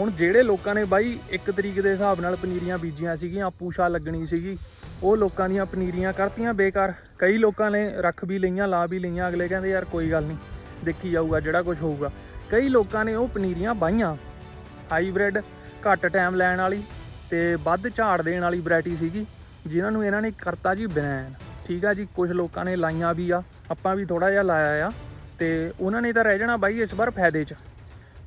ਹੁਣ ਜਿਹੜੇ ਲੋਕਾਂ ਨੇ ਬਾਈ, ਇੱਕ ਤਰੀਕ ਦੇ ਹਿਸਾਬ ਨਾਲ ਪਨੀਰੀਆਂ ਬੀਜੀਆਂ ਸੀਗੀਆਂ ਪੂਸ਼ਾ ਲੱਗਣੀ ਸੀਗੀ, ਉਹ ਲੋਕਾਂ ਦੀਆਂ ਪਨੀਰੀਆਂ ਕਰਤੀਆਂ ਬੇਕਾਰ। ਕਈ ਲੋਕਾਂ ਨੇ ਰੱਖ ਵੀ ਲਈਆਂ, ਲਾ ਵੀ ਲਈਆਂ, ਅਗਲੇ ਕਹਿੰਦੇ ਯਾਰ ਕੋਈ ਗੱਲ ਨਹੀਂ, ਦੇਖੀ ਜਾਊਗਾ, ਜਿਹੜਾ ਕੁਝ ਹੋਊਗਾ। ਕਈ ਲੋਕਾਂ ਨੇ ਉਹ ਪਨੀਰੀਆਂ ਬਾਈਆਂ। ਹਾਈਬ੍ਰਿਡ ਘੱਟ ਟਾਈਮ ਲੈਣ ਵਾਲੀ ਤੇ ਵੱਧ ਝਾੜ ਦੇਣ ਵਾਲੀ ਵੈਰਾਈਟੀ ਸੀਗੀ, ਜਿਨ੍ਹਾਂ ਨੂੰ ਇਹਨਾਂ ਨੇ ਕਰਤਾ ਜੀ ਬੈਨ ਠੀਕ ਆ ਜੀ ਕੁਝ ਲੋਕਾਂ ਨੇ ਲਾਈਆਂ ਵੀ ਆ, ਆਪਾਂ ਵੀ ਥੋੜਾ ਜਿਹਾ ਲਾਇਆ ਆ। ਤੇ ਉਹਨਾਂ ਨੇ ਤਾਂ ਰਹਿ ਜਾਣਾ ਬਾਈ ਇਸ ਵਾਰ ਫਾਇਦੇ 'ਚ।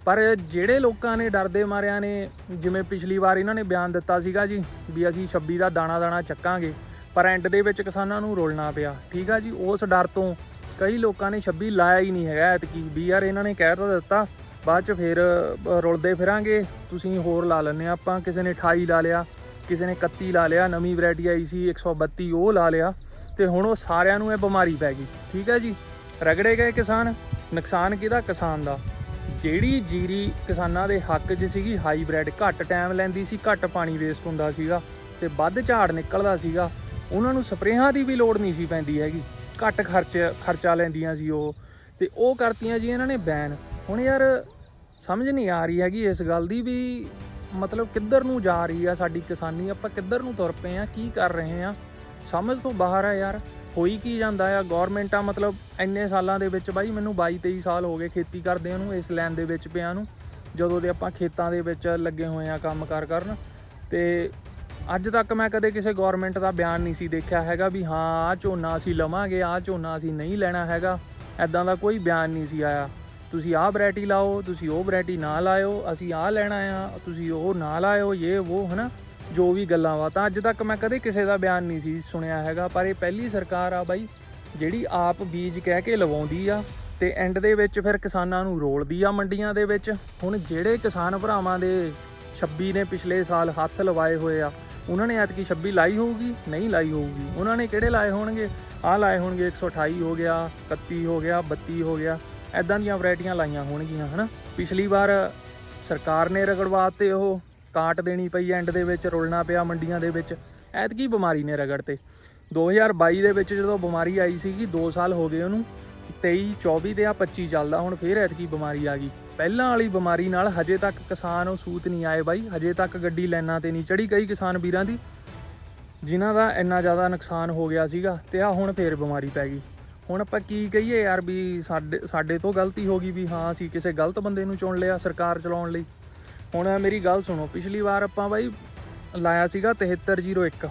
ਪਰ ਜਿਹੜੇ ਲੋਕਾਂ ਨੇ ਡਰਦੇ ਮਾਰਿਆਂ ਨੇ, ਜਿਵੇਂ ਪਿਛਲੀ ਵਾਰ ਇਹਨਾਂ ਨੇ ਬਿਆਨ ਦਿੱਤਾ ਸੀਗਾ ਜੀ ਵੀ ਅਸੀਂ 26 ਦਾ ਦਾਣਾ ਦਾਣਾ ਚੱਕਾਂਗੇ, ਪਰ ਐਂਡ ਦੇ ਵਿੱਚ ਕਿਸਾਨਾਂ ਨੂੰ ਰੋਲਣਾ ਪਿਆ। ਠੀਕ ਆ ਜੀ, ਉਸ ਡਰ ਤੋਂ ਕਈ ਲੋਕਾਂ ਨੇ 26 ਲਾਇਆ ਹੀ ਨਹੀਂ ਹੈਗਾ ਐਤਕੀ। ਵੀ ਯਾਰ ਇਹਨਾਂ ਨੇ ਕਹਿ ਤਾਂ ਦਿੱਤਾ, ਬਾਅਦ ਚ ਫਿਰ ਰੁਲਦੇ ਫਿਰਾਂਗੇ, ਤੁਸੀਂ ਹੋਰ ਲਾ ਲੈਣੇ ਆਪਾਂ। ਕਿਸੇ ਨੇ 28 ਲਾ ਲਿਆ, ਕਿਸੇ ਨੇ 31 ਲਾ ਲਿਆ, ਨਵੀਂ ਵੈਰਾਈਟੀ ਆਈ ਸੀ 132 ਉਹ ਲਾ ਲਿਆ। ਤੇ ਹੁਣ ਉਹ ਸਾਰਿਆਂ ਨੂੰ ਇਹ ਬਿਮਾਰੀ ਪੈ ਗਈ। ਠੀਕ ਹੈ ਜੀ ਰਗੜੇ ਗਏ ਕਿਸਾਨ। ਨੁਕਸਾਨ ਕਿਹਦਾ? ਕਿਸਾਨ ਦਾ। ਜਿਹੜੀ ਜੀਰੀ ਕਿਸਾਨਾਂ ਦੇ ਹੱਕ 'ਚ ਸੀਗੀ, ਹਾਈਬ੍ਰਿਡ ਘੱਟ ਟਾਈਮ ਲੈਂਦੀ ਸੀ, ਘੱਟ ਪਾਣੀ ਵੇਸਟ ਹੁੰਦਾ ਸੀਗਾ ਤੇ ਵੱਧ ਝਾੜ ਨਿਕਲਦਾ ਸੀਗਾ, ਉਹਨਾਂ ਨੂੰ ਸਪਰੇਹਾਂ ਦੀ ਵੀ ਲੋੜ ਨਹੀਂ ਸੀ ਪੈਂਦੀ ਹੈਗੀ। ਘੱਟ ਖਰਚ, ਖਰਚਾ ਲੈਂਦੀਆਂ ਸੀ ਉਹ ਤੇ ਉਹ ਕਰਤੀਆਂ ਜੀ ਇਹਨਾਂ ਨੇ ਬੈਨ। ਹੁਣ ਯਾਰ ਸਮਝ ਨਹੀਂ ਆ ਰਹੀ ਹੈਗੀ ਇਸ ਗੱਲ ਦੀ ਵੀ ਮਤਲਬ ਕਿੱਧਰ ਨੂੰ ਜਾ ਰਹੀ ਆ ਸਾਡੀ ਕਿਸਾਨੀ, ਆਪਾਂ ਕਿੱਧਰ ਨੂੰ ਤੁਰ ਪਏ ਆ, ਕੀ ਕਰ ਰਹੇ ਆ? ਸਮਝ ਤੋਂ ਬਾਹਰ ਆ ਯਾਰ। ਹੋਈ ਕੀ ਜਾਂਦਾ ਆ? ਗਵਰਨਮੈਂਟਾਂ ਮਤਲਬ ਇੰਨੇ ਸਾਲਾਂ ਦੇ ਵਿੱਚ ਬਾਈ, ਮੈਨੂੰ 22 23 ਸਾਲ ਹੋ ਗਏ ਖੇਤੀ ਕਰਦਿਆਂ ਨੂੰ, ਇਸ ਲਾਈਨ ਦੇ ਵਿੱਚ ਪਿਆ ਨੂੰ, ਜਦੋਂ ਦੇ ਆਪਾਂ ਖੇਤਾਂ ਦੇ ਵਿੱਚ ਲੱਗੇ ਹੋਏ ਆ ਕੰਮ ਕਾਰ ਕਰਨ। ਤੇ ਅੱਜ ਤੱਕ ਮੈਂ ਕਦੇ ਕਿਸੇ ਗਵਰਨਮੈਂਟ ਦਾ ਬਿਆਨ ਨਹੀਂ ਸੀ ਦੇਖਿਆ ਹੈਗਾ ਵੀ ਹਾਂ ਆ ਝੋਨਾ ਅਸੀਂ ਲਵਾਂਗੇ ਆ ਝੋਨਾ ਅਸੀਂ ਨਹੀਂ ਲੈਣਾ ਹੈਗਾ। ਐਦਾਂ ਦਾ ਕੋਈ ਬਿਆਨ ਨਹੀਂ ਸੀ ਆਇਆ। ਤੁਸੀਂ ਆਹ ਵੈਰਾਈਟੀ ਲਾਓ, ਤੁਸੀਂ ਉਹ ਵੈਰਾਈਟੀ ਨਾ ਲਾਇਓ, ਅਸੀਂ ਆਹ ਲੈਣਾ ਆ, ਤੁਸੀਂ ਉਹ ਨਾ ਲਾਇਓ, ਇਹ, ਉਹ, ਹਨਾ? ਜੋ ਵੀ ਗੱਲਾਂ ਵਾ, ਤਾਂ ਅੱਜ ਤੱਕ ਮੈਂ ਕਦੇ ਕਿਸੇ ਦਾ ਬਿਆਨ ਨਹੀਂ ਸੀ ਸੁਣਿਆ ਹੈਗਾ, ਪਰ ਇਹ ਪਹਿਲੀ ਸਰਕਾਰ ਆ ਬਾਈ, ਜਿਹੜੀ ਆਪ ਬੀਜ ਕਹਿ ਕੇ ਲਵਾਉਂਦੀ ਆ, ਤੇ ਐਂਡ ਦੇ ਵਿੱਚ ਫਿਰ ਕਿਸਾਨਾਂ ਨੂੰ ਰੋਲਦੀ ਆ ਮੰਡੀਆਂ ਦੇ ਵਿੱਚ। ਹੁਣ ਜਿਹੜੇ ਕਿਸਾਨ ਭਰਾਵਾਂ ਦੇ 26 ਨੇ ਪਿਛਲੇ ਸਾਲ ਹੱਥ ਲਵਾਏ ਹੋਏ ਆ, ਉਹਨਾਂ ਨੇ ਐਤਕੀ 26 ਲਾਈ ਹੋਊਗੀ, ਨਹੀਂ ਲਾਈ ਹੋਊਗੀ? ਉਹਨਾਂ ਨੇ ਕਿਹੜੇ ਲਾਏ ਹੋਣਗੇ? ਆਹ ਲਾਏ ਹੋਣਗੇ 128 ਹੋ ਗਿਆ 31 ਹੋ ਗਿਆ 32 ਹੋ ਗਿਆ ਐਦਾਂ ਦੀਆਂ ਵੈਰਾਈਟੀਆਂ ਲਾਈਆਂ ਹੋਣਗੀਆਂ, ਹਨਾ? ਪਿਛਲੀ ਵਾਰ ਸਰਕਾਰ ਨੇ ਰਗੜਵਾ ਤੇ ਉਹ ਕਾਟ ਦੇਣੀ ਪਈ ਐਂਡ ਦੇ ਵਿੱਚ, ਰੁਲਣਾ ਪਿਆ ਮੰਡੀਆਂ ਦੇ ਵਿੱਚ। ਐਤਕੀ ਬਿਮਾਰੀ ਨੇ ਰਗੜ ਤੇ। 2022 ਦੇ ਵਿੱਚ ਜਦੋਂ ਬਿਮਾਰੀ ਆਈ ਸੀਗੀ 2 ਸਾਲ ਹੋ ਗਏ ਉਹਨੂੰ 23 24 ਤੇ ਆ 25 ਚੱਲਦਾ, ਹੁਣ ਫੇਰ ਐਤਕੀ ਬਿਮਾਰੀ ਆ ਗਈ। ਪਹਿਲਾਂ ਵਾਲੀ ਬਿਮਾਰੀ ਨਾਲ ਹਜੇ ਤੱਕ ਕਿਸਾਨ ਉਹ ਸੂਤ ਨਹੀਂ ਆਏ ਬਾਈ। ਹਜੇ ਤੱਕ ਗੱਡੀ ਲਾਈਨਾਂ ਤੇ ਨਹੀਂ ਚੜੀ ਕਈ ਕਿਸਾਨ ਵੀਰਾਂ ਦੀ, ਜਿਨ੍ਹਾਂ ਦਾ ਇੰਨਾ ਜ਼ਿਆਦਾ ਨੁਕਸਾਨ ਹੋ ਗਿਆ ਸੀਗਾ ਤੇ ਆ ਹੁਣ ਫੇਰ ਬਿਮਾਰੀ ਪੈ ਗਈ। ਹੁਣ ਆਪਾਂ ਕੀ ਕਹੀਏ ਯਾਰ ਵੀ ਸਾਡੇ ਸਾਡੇ ਤੋਂ ਗਲਤੀ ਹੋ ਗਈ ਵੀ ਹਾਂ, ਅਸੀਂ ਕਿਸੇ ਗਲਤ ਬੰਦੇ ਨੂੰ ਚੁਣ ਲਿਆ ਸਰਕਾਰ ਚਲਾਉਣ ਲਈ। ਹੁਣ ਮੇਰੀ ਗੱਲ ਸੁਣੋ, ਪਿਛਲੀ ਵਾਰ ਆਪਾਂ ਬਾਈ ਲਾਇਆ ਸੀਗਾ 7301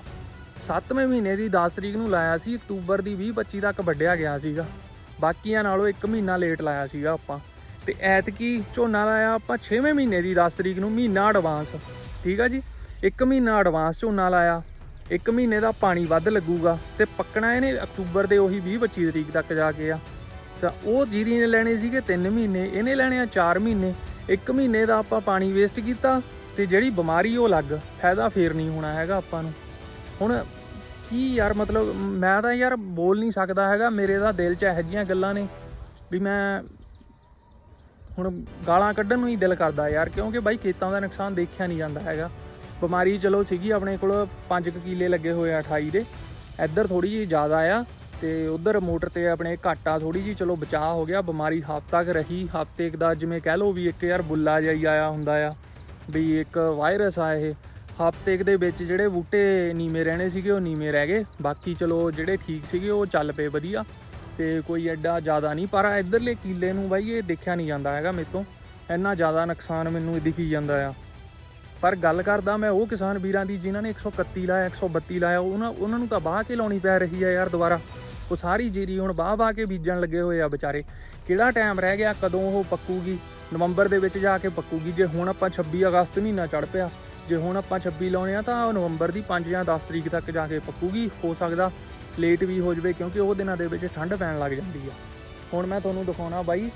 7ਵੇਂ ਮਹੀਨੇ ਦੀ 10 ਤਰੀਕ ਨੂੰ ਲਾਇਆ ਸੀ, ਅਕਤੂਬਰ ਦੀ 20 25 ਤੱਕ ਵੱਢਿਆ ਗਿਆ ਸੀਗਾ। ਬਾਕੀਆਂ ਨਾਲੋਂ 1 ਮਹੀਨਾ ਲੇਟ ਲਾਇਆ ਸੀਗਾ ਆਪਾਂ। ਤੇ ਐਤਕੀ ਝੋਨਾ ਲਾਇਆ ਆਪਾਂ 6ਵੇਂ ਮਹੀਨੇ ਦੀ 10 ਤਰੀਕ ਨੂੰ, ਮਹੀਨਾ ਐਡਵਾਂਸ ਠੀਕ ਆ ਜੀ? 1 ਮਹੀਨਾ ਐਡਵਾਂਸ ਝੋਨਾ ਲਾਇਆ। 1 ਮਹੀਨੇ ਦਾ ਪਾਣੀ ਵੱਧ ਲੱਗੂਗਾ ਤੇ ਪੱਕਣਾ ਇਹਨੇ ਅਕਤੂਬਰ ਦੇ ਉਹੀ 20 25 ਤਰੀਕ ਤੱਕ ਜਾ ਕੇ ਆ। ਤਾਂ ਉਹ ਜੀਰੀ ਨੇ ਲੈਣੇ ਸੀਗੇ 3 ਮਹੀਨੇ, ਇਹਨੇ ਲੈਣੇ ਆ 4 ਮਹੀਨੇ। ਇੱਕ ਮਹੀਨੇ ਦਾ ਆਪਾਂ ਪਾਣੀ ਵੇਸਟ ਕੀਤਾ ਤੇ ਜਿਹੜੀ ਬਿਮਾਰੀ ਉਹ ਲੱਗ, ਫਾਇਦਾ ਫੇਰ ਨਹੀਂ ਹੋਣਾ ਹੈਗਾ ਆਪਾਂ ਨੂੰ। ਹੁਣ ਕੀ ਯਾਰ ਮਤਲਬ, ਮੈਂ ਤਾਂ ਯਾਰ ਬੋਲ ਨਹੀਂ ਸਕਦਾ ਹੈਗਾ, ਮੇਰੇ ਤਾਂ ਦਿਲ 'ਚ ਇਹੋ ਜਿਹੀਆਂ ਗੱਲਾਂ ਨੇ ਵੀ ਮੈਂ ਹੁਣ ਗਾਲਾਂ ਕੱਢਣ ਨੂੰ ਹੀ ਦਿਲ ਕਰਦਾ ਯਾਰ, ਕਿਉਂਕਿ ਬਾਈ ਖੇਤਾਂ ਦਾ ਨੁਕਸਾਨ ਦੇਖਿਆ ਨਹੀਂ ਜਾਂਦਾ ਹੈਗਾ। ਬਿਮਾਰੀ ਚਲੋ ਸੀਗੀ ਆਪਣੇ ਕੋਲ 5 ਕਿਲੇ ਲੱਗੇ ਹੋਏ ਆ 28 ਦੇ, ਇੱਧਰ ਥੋੜੀ ਜਿਹੀ ਜ਼ਿਆਦਾ ਆ। ਤੇ ਉਧਰ ਮੋਟਰ ਤੇ ਆਪਣੇ ਘਾਟਾ ਥੋੜੀ ਜਿਹੀ, ਚਲੋ ਬਚਾਅ ਹੋ ਗਿਆ, ਬਿਮਾਰੀ ਹਫ਼ਤਾ ਤੱਕ ਰਹੀ, ਹਫ਼ਤੇ ਇੱਕ ਦਾ ਜਿਵੇਂ ਕਹਿ ਲਓ ਵੀ ਇੱਕ ਯਾਰ ਬੁੱਲਾ ਜਿਹਾ ਹੀ ਆਇਆ ਹੁੰਦਾ ਆ, ਵੀ ਇੱਕ ਵਾਇਰਸ ਆ ਇਹ। ਹਫ਼ਤੇ ਦੇ ਵਿੱਚ ਜਿਹੜੇ ਬੂਟੇ ਨੀਵੇਂ ਰਹਿਣੇ ਸੀਗੇ, ਉਹ ਨੀਵੇਂ ਰਹਿ ਗਏ। ਬਾਕੀ ਚਲੋ ਜਿਹੜੇ ਠੀਕ ਸੀਗੇ, ਉਹ ਚੱਲ ਪਏ ਵਧੀਆ। ਤੇ ਕੋਈ ਐਡਾ ਜ਼ਿਆਦਾ ਨਹੀਂ, ਪਰ ਇਧਰਲੇ ਕੀਲੇ ਨੂੰ ਬਾਈ ਇਹ ਦੇਖਿਆ ਨਹੀਂ ਜਾਂਦਾ ਹੈਗਾ ਮੇਰੇ ਤੋਂ। ਇੰਨਾ ਜ਼ਿਆਦਾ ਨੁਕਸਾਨ ਮੈਨੂੰ ਦਿਖੀ ਜਾਂਦਾ ਆ। ਪਰ ਗੱਲ ਕਰਦਾ ਮੈਂ ਉਹ ਕਿਸਾਨ ਵੀਰਾਂ ਦੀ ਜਿਨ੍ਹਾਂ ਨੇ 131 ਲਾਇਆ 132 ਲਾਇਆ, ਉਹਨਾਂ ਉਹਨਾਂ ਨੂੰ ਤਾਂ ਬਾਹ ਕੇ ਲਾਉਣੀ ਪੈ ਰਹੀ ਆ ਯਾਰ ਦੁਬਾਰਾ। ਉਹ ਸਾਰੀ ਜੀਰੀ ਹੁਣ ਬਾਹ ਬਾਹ ਕੇ ਬੀਜਣ ਲੱਗੇ ਹੋਏ ਆ ਵਿਚਾਰੇ। ਕਿਹੜਾ ਟਾਈਮ ਰਹਿ ਗਿਆ, ਕਦੋਂ ਉਹ ਪੱਕੂਗੀ? ਨਵੰਬਰ ਦੇ ਵਿੱਚ ਜਾ ਕੇ ਪੱਕੂਗੀ। ਜੇ ਹੁਣ ਆਪਾਂ 26 ਅਗਸਤ ਮਹੀਨਾ ਚੜ ਪਿਆ, ਜੇ ਹੁਣ ਆਪਾਂ 26 ਲਾਉਣੇ ਆ ਤਾਂ ਉਹ ਨਵੰਬਰ ਦੀ 5 ਜਾਂ 10 ਤਰੀਕ ਤੱਕ ਜਾ ਕੇ ਪੱਕੂਗੀ। ਹੋ ਸਕਦਾ ਲੇਟ ਵੀ ਹੋ ਜਵੇ, ਕਿਉਂਕਿ ਉਹ ਦਿਨਾਂ ਦੇ ਵਿੱਚ ਠੰਡ ਪੈਣ ਲੱਗ ਜਾਂਦੀ ਆ। ਹੁਣ ਮੈਂ ਤੁਹਾਨੂੰ ਦਿਖਾਉਣਾ ਬਾਈ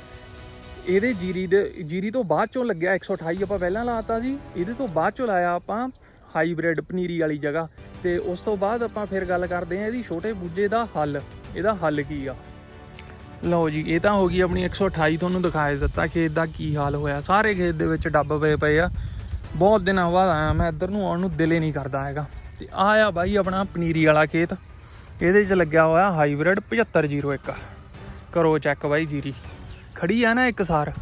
ਇਹਦੇ ਜੀਰੀ ਦੇ ਜੀਰੀ ਤੋਂ ਬਾਅਦ ਚੋਂ ਲੱਗਿਆ 128 ਆਪਾਂ ਪਹਿਲਾਂ ਲਾਤਾ ਜੀ। ਇਹਦੇ ਤੋਂ ਬਾਅਦ ਚੋਂ ਲਾਇਆ ਆਪਾਂ ਹਾਈਬ੍ਰਿਡ ਪਨੀਰੀ ਵਾਲੀ ਜਗ੍ਹਾ। ਤੇ ਉਸ ਤੋਂ ਬਾਅਦ ਆਪਾਂ ਫਿਰ ਗੱਲ ਕਰਦੇ ਹਾਂ ਇਹਦੀ ਛੋਟੇ ਬੂਝੇ ਦਾ ਹੱਲ। ਇਹਦਾ ਹੱਲ ਕੀ ਆ? ਲਓ ਜੀ, ਇਹ ਤਾਂ ਹੋ ਗਈ ਆਪਣੀ 128 ਤੁਹਾਨੂੰ ਦਿਖਾਏ ਦਿੱਤਾ ਖੇਤ ਦਾ ਕੀ ਹਾਲ ਹੋਇਆ। ਸਾਰੇ ਖੇਤ ਦੇ ਵਿੱਚ ਡੱਬ ਪਏ ਪਏ ਆ। ਬਹੁਤ ਦਿਨਾਂ ਬਾਅਦ ਆਇਆ ਮੈਂ, ਇੱਧਰ ਨੂੰ ਆਉਣ ਨੂੰ ਦਿਲ ਹੀ ਨਹੀਂ ਕਰਦਾ ਹੈਗਾ। ਤੇ ਆ ਆ ਬਾਈ ਆਪਣਾ ਪਨੀਰੀ ਵਾਲਾ ਖੇਤ। ਇਹਦੇ 'ਚ ਲੱਗਿਆ ਹੋਇਆ ਹਾਈਬ੍ਰਿਡ 7501 ਕਰੋ ਚੈੱਕ ਬਾਈ ਜੀਰੀ। ਖੜੀ ਆ ਨਾ ਇੱਕ ਸਾਰ,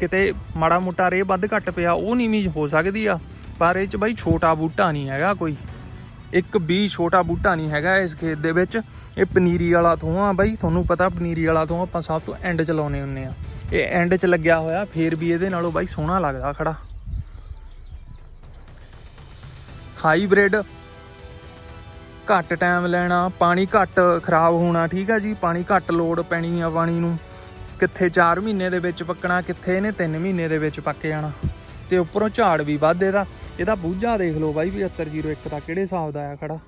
ਕਿਤੇ ਮਾੜਾ ਮੋਟਾ ਰੇ ਵੱਧ ਘੱਟ ਪਿਆ, ਉਹ ਨੀਵੀਂ ਹੋ ਸਕਦੀ ਆ। ਪਰ ਇਹ 'ਚ ਬਾਈ ਛੋਟਾ ਬੂਟਾ ਨਹੀਂ ਹੈਗਾ ਕੋਈ। ਇੱਕ ਵੀ ਛੋਟਾ ਬੂਟਾ ਨਹੀਂ ਹੈਗਾ ਇਸ ਖੇਤ ਦੇ ਵਿੱਚ। ਇਹ ਪਨੀਰੀ ਵਾਲਾ ਥੋਂ ਆ ਬਾਈ, ਤੁਹਾਨੂੰ ਪਤਾ ਪਨੀਰੀ ਵਾਲਾ ਥੋਂ ਆਪਾਂ ਸਭ ਤੋਂ ਐਂਡ ਚ ਲਾਉਨੇ ਹੁੰਨੇ ਆ। ਇਹ ਐਂਡ ਚ ਲੱਗਿਆ ਹੋਇਆ, ਫੇਰ ਵੀ ਇਹਦੇ ਨਾਲੋਂ ਬਾਈ ਸੋਹਣਾ ਲੱਗਦਾ ਖੜਾ। ਹਾਈਬ੍ਰਿਡ ਘੱਟ ਟਾਈਮ ਲੈਣਾ, ਪਾਣੀ ਘੱਟ ਖਰਾਬ ਹੋਣਾ, ਠੀਕ ਆ ਜੀ? ਪਾਣੀ ਘੱਟ ਲੋਡ ਪੈਣੀ ਆ ਪਾਣੀ ਨੂੰ। ਕਿੱਥੇ 4 ਮਹੀਨੇ ਦੇ ਵਿੱਚ ਪੱਕਣਾ, ਕਿੱਥੇ ਇਹਨੇ 3 ਮਹੀਨੇ ਦੇ ਵਿੱਚ ਪੱਕ ਜਾਣਾ। ਤੇ ਉੱਪਰੋਂ ਝਾੜ ਵੀ ਵੱਧ ਇਹਦਾ ਇਹਦਾ ਬੂਝਾ ਦੇਖ ਲਓ ਬਾਈ 7501 ਦਾ ਕਿਹੜੇ ਹਿਸਾਬ ਦਾ ਆ ਖੜਾ।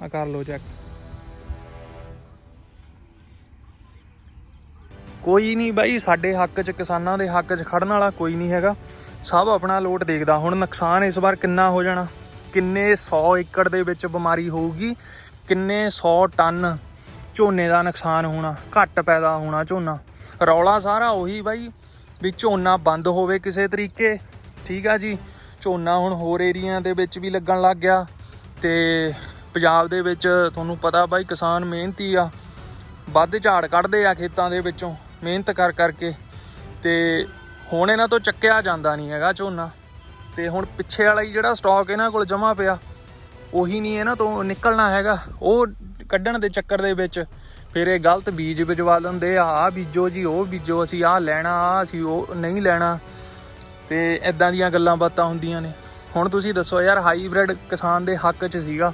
ਆ ਕਰ ਲਓ ਚੈੱਕ ਕੋਈ ਨਹੀਂ ਬਾਈ, ਸਾਡੇ ਹੱਕ 'ਚ, ਕਿਸਾਨਾਂ ਦੇ ਹੱਕ 'ਚ ਖੜਨ ਵਾਲਾ ਕੋਈ ਨਹੀਂ ਹੈਗਾ। ਸਭ ਆਪਣਾ ਲੋਟ ਦੇਖਦਾ। ਹੁਣ ਨੁਕਸਾਨ ਇਸ ਵਾਰ ਕਿੰਨਾ ਹੋ ਜਾਣਾ? ਕਿੰਨੇ 100 ਏਕੜ ਦੇ ਵਿੱਚ ਬਿਮਾਰੀ ਹੋਊਗੀ? ਕਿੰਨੇ 100 ਟਨ ਝੋਨੇ ਦਾ ਨੁਕਸਾਨ ਹੋਣਾ? ਘੱਟ ਪੈਦਾ ਹੋਣਾ ਝੋਨਾ। ਰੌਲਾ ਸਾਰਾ ਉਹੀ ਬਾਈ ਵੀ ਝੋਨਾ ਬੰਦ ਹੋਵੇ ਕਿਸੇ ਤਰੀਕੇ। ਠੀਕ ਆ ਜੀ। ਝੋਨਾ ਹੁਣ ਹੋਰ ਏਰੀਆ ਦੇ ਵਿੱਚ ਵੀ ਲੱਗਣ ਲੱਗ ਗਿਆ। ਤੇ ਪੰਜਾਬ ਦੇ ਵਿੱਚ ਤੁਹਾਨੂੰ ਪਤਾ ਬਾਈ ਕਿਸਾਨ ਮਿਹਨਤੀ ਆ। ਵੱਧ ਝਾੜ ਕੱਢਦੇ ਆ ਖੇਤਾਂ ਦੇ ਵਿੱਚੋਂ, ਮਿਹਨਤ ਕਰ ਕਰਕੇ। ਤੇ ਹੁਣ ਇਹਨਾਂ ਤੋਂ ਚੱਕਿਆ ਜਾਂਦਾ ਨਹੀਂ ਹੈਗਾ ਝੋਨਾ। ਤੇ ਹੁਣ ਪਿੱਛੇ ਵਾਲਾ ਹੀ ਜਿਹੜਾ ਸਟਾਕ ਇਹਨਾਂ ਕੋਲ ਜਮਾ ਪਿਆ, ਉਹੀ ਨਹੀਂ ਇਹਨਾਂ ਤੋਂ ਨਿਕਲਣਾ ਹੈਗਾ। ਉਹ ਕੱਢਣ ਦੇ ਚੱਕਰ ਦੇ ਵਿੱਚ ਫਿਰ ਇਹ ਗਲਤ ਬੀਜ ਵਿਜਵਾ ਲੈਂਦੇ ਆਹ ਬੀਜੋ ਜੀ, ਉਹ ਬੀਜੋ, ਅਸੀਂ ਆਹ ਲੈਣਾ, ਆਹ ਅਸੀਂ ਉਹ ਨਹੀਂ ਲੈਣਾ। ਤੇ ਇਦਾਂ ਦੀਆਂ ਗੱਲਾਂ ਬਾਤਾਂ ਹੁੰਦੀਆਂ ਨੇ। ਹੁਣ ਤੁਸੀਂ ਦੱਸੋ ਯਾਰ, ਹਾਈਬ੍ਰਿਡ ਕਿਸਾਨ ਦੇ ਹੱਕ 'ਚ ਸੀਗਾ।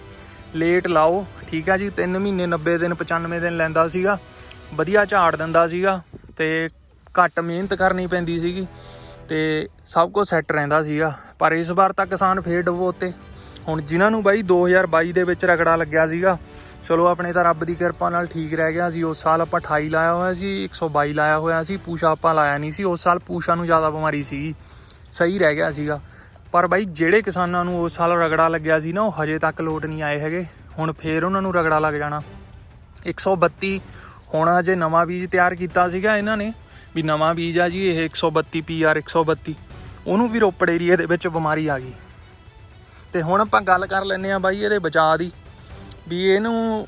ਲੇਟ ਲਾਓ, ਠੀਕ ਆ ਜੀ 3 ਮਹੀਨੇ 90 ਦਿਨ 95 ਦਿਨ ਲੈਂਦਾ ਸੀਗਾ। ਵਧੀਆ ਝਾੜ ਦਿੰਦਾ ਸੀਗਾ ਤੇ ਘੱਟ ਮਿਹਨਤ ਕਰਨੀ ਪੈਂਦੀ ਸੀਗੀ ਤੇ ਸਭ ਕੁਝ ਸੈੱਟ ਰਹਿੰਦਾ ਸੀਗਾ। ਪਰ ਇਸ ਵਾਰ ਤਾਂ ਕਿਸਾਨ ਫੇਰ ਡਬੋ ਉੱਤੇ। ਹੁਣ ਜਿਨ੍ਹਾਂ ਨੂੰ ਬਾਈ 2022 ਦੇ ਵਿੱਚ ਰਗੜਾ ਲੱਗਿਆ ਸੀਗਾ ਚਲੋ ਆਪਣੇ ਤਾਂ ਰੱਬ ਦੀ ਕਿਰਪਾ ਨਾਲ ਠੀਕ ਰਹਿ ਗਿਆ ਸੀ। ਉਸ ਸਾਲ ਆਪਾਂ 28 ਲਾਇਆ ਹੋਇਆ ਸੀ 122 ਲਾਇਆ ਹੋਇਆ ਸੀ। ਪੂਸ਼ਾ ਆਪਾਂ ਲਾਇਆ ਨਹੀਂ ਸੀ। ਉਸ ਸਾਲ ਪੂਸ਼ਾ ਨੂੰ ਜ਼ਿਆਦਾ ਬਿਮਾਰੀ ਸੀਗੀ। ਸਹੀ ਰਹਿ ਗਿਆ ਸੀਗਾ। ਪਰ ਬਾਈ ਜਿਹੜੇ ਕਿਸਾਨਾਂ ਨੂੰ ਉਸ ਸਾਲ ਰਗੜਾ ਲੱਗਿਆ ਸੀ ਨਾ, ਉਹ ਹਜੇ ਤੱਕ ਲੋਟ ਨਹੀਂ ਆਏ ਹੈਗੇ। ਹੁਣ ਫੇਰ ਉਹਨਾਂ ਨੂੰ ਰਗੜਾ ਲੱਗ ਜਾਣਾ। 132 ਹੁਣ ਹਜੇ ਨਵਾਂ ਬੀਜ ਤਿਆਰ ਕੀਤਾ ਸੀਗਾ ਇਹਨਾਂ ਨੇ। ਵੀ ਨਵਾਂ ਬੀਜ ਆ ਜੀ, ਇਹ 132 PR 132 ਉਹਨੂੰ ਵੀ ਰੋਪੜ ਏਰੀਏ ਦੇ ਵਿੱਚ ਬਿਮਾਰੀ ਆ ਗਈ। ਤੇ ਹੁਣ ਆਪਾਂ ਗੱਲ ਕਰ ਲੈਨੇ ਆ ਬਾਈ ਇਹਦੇ ਬਚਾਅ ਦੀ। ਵੀ ਇਹਨੂੰ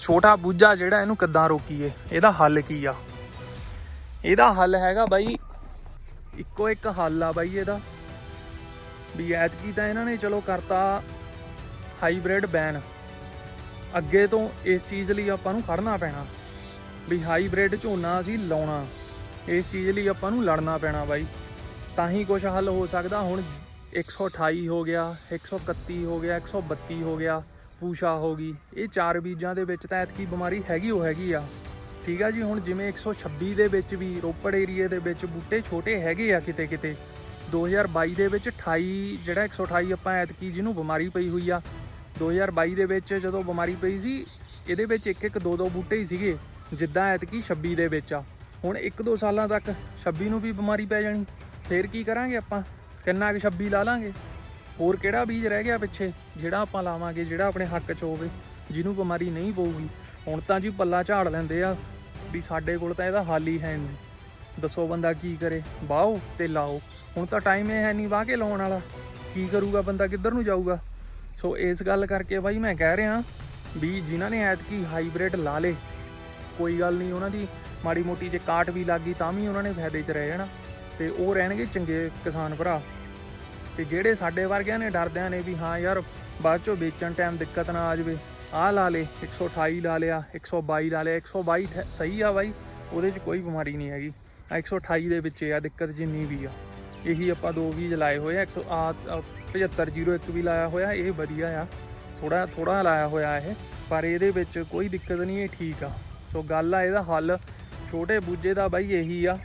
ਛੋਟਾ ਬੂਝਾ ਜਿਹੜਾ ਇਹਨੂੰ ਕਿੱਦਾਂ ਰੋਕੀਏ? ਇਹਦਾ ਹੱਲ ਕੀ ਆ? ਇਹਦਾ ਹੱਲ ਹੈਗਾ ਬਾਈ, ਇੱਕੋ ਇੱਕ ਹੱਲ ਆ ਬਾਈ ਇਹਦਾ। ਵੀ ਐਤਕੀ ਤਾਂ ਇਹਨਾਂ ਨੇ ਚਲੋ ਕਰਤਾ ਹਾਈਬ੍ਰਿਡ ਬੈਨ। ਅੱਗੇ ਤੋਂ ਇਸ ਚੀਜ਼ ਲਈ ਆਪਾਂ ਨੂੰ ਖੜਨਾ ਪੈਣਾ। ਵੀ ਹਾਈਬ੍ਰਿਡ ਝੋਨਾ ਅਸੀਂ ਲਾਉਣਾ। ਇਸ ਚੀਜ਼ ਲਈ ਆਪਾਂ ਨੂੰ ਲੜਨਾ ਪੈਣਾ ਬਾਈ। ਤਾਂ ਹੀ ਕੁਝ ਹੱਲ ਹੋ ਸਕਦਾ। ਹੁਣ 128 ਹੋ ਗਿਆ 131 ਹੋ ਗਿਆ 132 ਹੋ ਗਿਆ। ਪੂਸ਼ਾ ਹੋ ਗਈ। ਇਹ ਚਾਰ ਬੀਜਾਂ ਦੇ ਵਿੱਚ ਤਾਂ ਐਤਕੀ ਬਿਮਾਰੀ ਹੈਗੀ, ਉਹ ਹੈਗੀ ਆ। ਠੀਕ ਆ ਜੀ, ਹੁਣ ਜਿਵੇਂ 126 ਦੇ ਵਿੱਚ ਵੀ ਰੋਪੜ ਏਰੀਏ ਦੇ ਵਿੱਚ ਬੂਟੇ ਛੋਟੇ ਹੈਗੇ ਆ ਕਿਤੇ ਕਿਤੇ। 2022 ਦੇ ਵਿੱਚ 28 ਜਿਹੜਾ 128 ਆਪਾਂ ਐਤਕੀ ਜਿਹਨੂੰ ਬਿਮਾਰੀ ਪਈ ਹੋਈ ਆ। 2022 ਦੇ ਵਿੱਚ ਜਦੋਂ ਬਿਮਾਰੀ ਪਈ ਸੀ, ਇਹਦੇ ਵਿੱਚ ਇੱਕ ਇੱਕ ਦੋ ਦੋ ਬੂਟੇ ਹੀ ਸੀਗੇ, ਜਿੱਦਾਂ ਐਤਕੀ 26 ਦੇ ਵਿੱਚ ਆ। ਹੁਣ 1-2 ਸਾਲਾਂ ਤੱਕ 26 ਨੂੰ ਵੀ ਬਿਮਾਰੀ ਪੈ ਜਾਣੀ। ਫੇਰ ਕੀ ਕਰਾਂਗੇ ਆਪਾਂ? ਕਿੰਨਾ ਕੁ 26 ਲਾ ਲਾਂਗੇ? ਹੋਰ ਕਿਹੜਾ ਬੀਜ ਰਹਿ ਗਿਆ ਪਿੱਛੇ? ਜਿਹੜਾ ਆਪਾਂ ਲਾਵਾਂਗੇ, ਜਿਹੜਾ ਆਪਣੇ ਹੱਕ 'ਚ ਹੋਵੇ, ਜਿਹਨੂੰ ਬਿਮਾਰੀ ਨਹੀਂ ਪਊਗੀ। ਹੁਣ ਤਾਂ ਜੀ ਪੱਲਾ ਝਾੜ ਲੈਂਦੇ ਆ ਵੀ ਸਾਡੇ ਕੋਲ ਤਾਂ ਇਹਦਾ ਹੱਲ ਹੀ ਹੈ ਨਹੀਂ। ਦੱਸੋ ਬੰਦਾ ਕੀ ਕਰੇ? ਬਾਓ ਤੇ ਲਾਓ। ਹੁਣ ਤਾਂ ਟਾਈਮ ਇਹ ਹੈ ਨਹੀਂ ਵਾਹ ਕੇ ਲਾਉਣ ਵਾਲਾ। ਕੀ ਕਰੂਗਾ ਬੰਦਾ? ਕਿੱਧਰ ਨੂੰ ਜਾਊਗਾ? ਸੋ ਇਸ ਗੱਲ ਕਰਕੇ ਬਾਈ ਮੈਂ ਕਹਿ ਰਿਹਾ ਵੀ ਜਿਨ੍ਹਾਂ ਨੇ ਐਤਕੀ ਹਾਈਬ੍ਰਿਡ ਲਾ ਲੇ ਕੋਈ ਗੱਲ ਨਹੀਂ, ਉਹਨਾਂ ਦੀ ਮਾੜੀ ਮੋਟੀ ਜੇ ਕਾਟ ਵੀ ਲੱਗ ਗਈ ਤਾਂ ਵੀ ਉਹਨਾਂ ਨੇ ਫਾਇਦੇ 'ਚ ਰਹਿ ਜਾਣਾ। ਤੇ ਉਹ ਰਹਿਣਗੇ ਚੰਗੇ ਕਿਸਾਨ ਭਰਾ। ਤੇ ਜਿਹੜੇ ਸਾਡੇ ਵਰਗਿਆਂ ਨੇ ਡਰਦਿਆਂ ਨੇ ਵੀ ਹਾਂ ਯਾਰ ਬਾਅਦ ਚੋਂ ਵੇਚਣ ਟਾਈਮ ਦਿੱਕਤ ਨਾ ਆ ਜਾਵੇ, ਆਹ ਲਾ ਲੇ 128 ਲਾ ਲਿਆ 122 ਲਾ ਲਿਆ 122 ਠ- ਸਹੀ ਆ ਬਾਈ, ਉਹਦੇ 'ਚ ਕੋਈ ਬਿਮਾਰੀ ਨਹੀਂ ਹੈਗੀ। ਆਹ 128 ਦੇ ਵਿੱਚ ਆ, ਦਿੱਕਤ ਜਿੰਨੀ ਵੀ ਆ। ਇਹੀ ਆਪਾਂ ਦੋ ਬੀਜ ਲਾਏ ਹੋਏ ਆ 100 ਆ 7501 ਵੀ ਲਾਇਆ ਹੋਇਆ, ਇਹ ਵਧੀਆ ਆ। ਥੋੜਾ ਥੋੜਾ ਲਾਇਆ ਹੋਇਆ ਇਹ, ਪਰ ਇਹਦੇ ਵਿੱਚ ਕੋਈ ਦਿੱਕਤ ਨਹੀਂ, ਇਹ ਠੀਕ ਆ। ਸੋ ਗੱਲ ਆ, ਇਹਦਾ ਹੱਲ ਛੋਟੇ ਬੂਝੇ ਦਾ ਬਾਈ ਇਹੀ ਆ,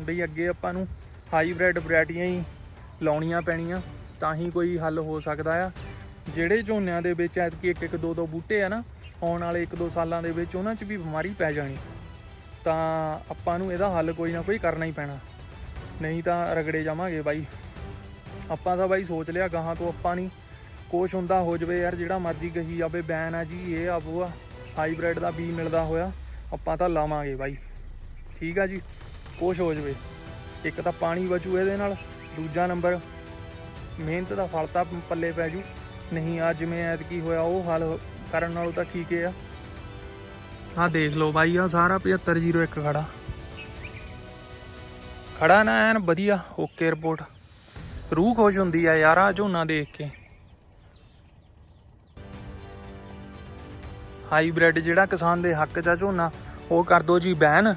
ਬਈ ਅੱਗੇ ਆਪਾਂ ਨੂੰ ਹਾਈਬ੍ਰਿਡ ਵੈਰਾਈਟੀਆਂ ਹੀ ਲਾਉਣੀਆਂ ਪੈਣੀਆਂ, ਤਾਂ ਹੀ ਕੋਈ ਹੱਲ ਹੋ ਸਕਦਾ ਆ। ਜਿਹੜੇ ਝੋਨਿਆਂ ਦੇ ਵਿੱਚ ਐਤਕੀ ਇੱਕ ਇੱਕ, ਦੋ ਦੋ ਬੂਟੇ ਆ ਨਾ, ਆਉਣ ਵਾਲੇ ਇੱਕ, ਦੋ ਸਾਲਾਂ ਦੇ ਵਿੱਚ ਉਹਨਾਂ 'ਚ ਵੀ ਬਿਮਾਰੀ ਪੈ ਜਾਣੀ। ਤਾਂ ਆਪਾਂ ਨੂੰ ਇਹਦਾ ਹੱਲ ਕੋਈ ਨਾ ਕੋਈ ਕਰਨਾ ਹੀ ਪੈਣਾ। ਨਹੀਂ ਤਾਂ ਰਗੜੇ ਜਾਵਾਂਗੇ ਬਾਈ। ਆਪਾਂ ਤਾਂ ਬਾਈ ਸੋਚ ਲਿਆ ਗਾਹਾਂ ਤੋਂ ਆਪਾਂ ਨਹੀਂ ਕੁਛ ਹੁੰਦਾ ਹੋ ਜਵੇ ਯਾਰ, ਜਿਹੜਾ ਮਰਜ਼ੀ ਕਹੀ ਜਾਵੇ, ਬੈਨ ਆ ਜੀ, ਇਹ ਆ, ਉਹ ਆ। ਹਾਈਬ੍ਰਿਡ ਦਾ ਬੀ ਮਿਲਦਾ ਹੋਇਆ, ਆਪਾਂ ਤਾਂ ਲਾਵਾਂਗੇ ਬਾਈ। ਠੀਕ ਆ ਜੀ, ਕੁਛ ਹੋ ਜਵੇ। ਇੱਕ ਤਾਂ ਪਾਣੀ ਬਚੂ ਇਹਦੇ ਨਾਲ ਦੂਜਾ ਨੰਬਰ, ਮਿਹਨਤ ਦਾ ਫਲ ਤਾਂ ਪੱਲੇ ਪੈ ਜੂ। ਨਹੀਂ ਆ ਜਿਵੇਂ ਐਤਕੀ ਹੋਇਆ, ਉਹ ਹੱਲ ਕਰਨ ਨਾਲੋਂ ਤਾਂ ਠੀਕ ਹੈ ਆ। ਆ ਦੇਖ ਲਓ ਬਾਈ ਆ ਸਾਰਾ 7501 ਖੜਾ। ਖੜਾ ਨਾ ਐਨ ਵਧੀਆ, ਓਕੇ ਰਿਪੋਰਟ। ਰੂਹ ਖੁਸ਼ ਹੁੰਦੀ ਆ ਯਾਰ ਆ ਝੋਨਾ ਦੇਖ ਕੇ। ਹਾਈਬ੍ਰਿਡ ਜਿਹੜਾ ਕਿਸਾਨ ਦੇ ਹੱਕ 'ਚ ਆ ਝੋਨਾ, ਉਹ ਕਰ ਦੋ ਜੀ ਬੈਨ।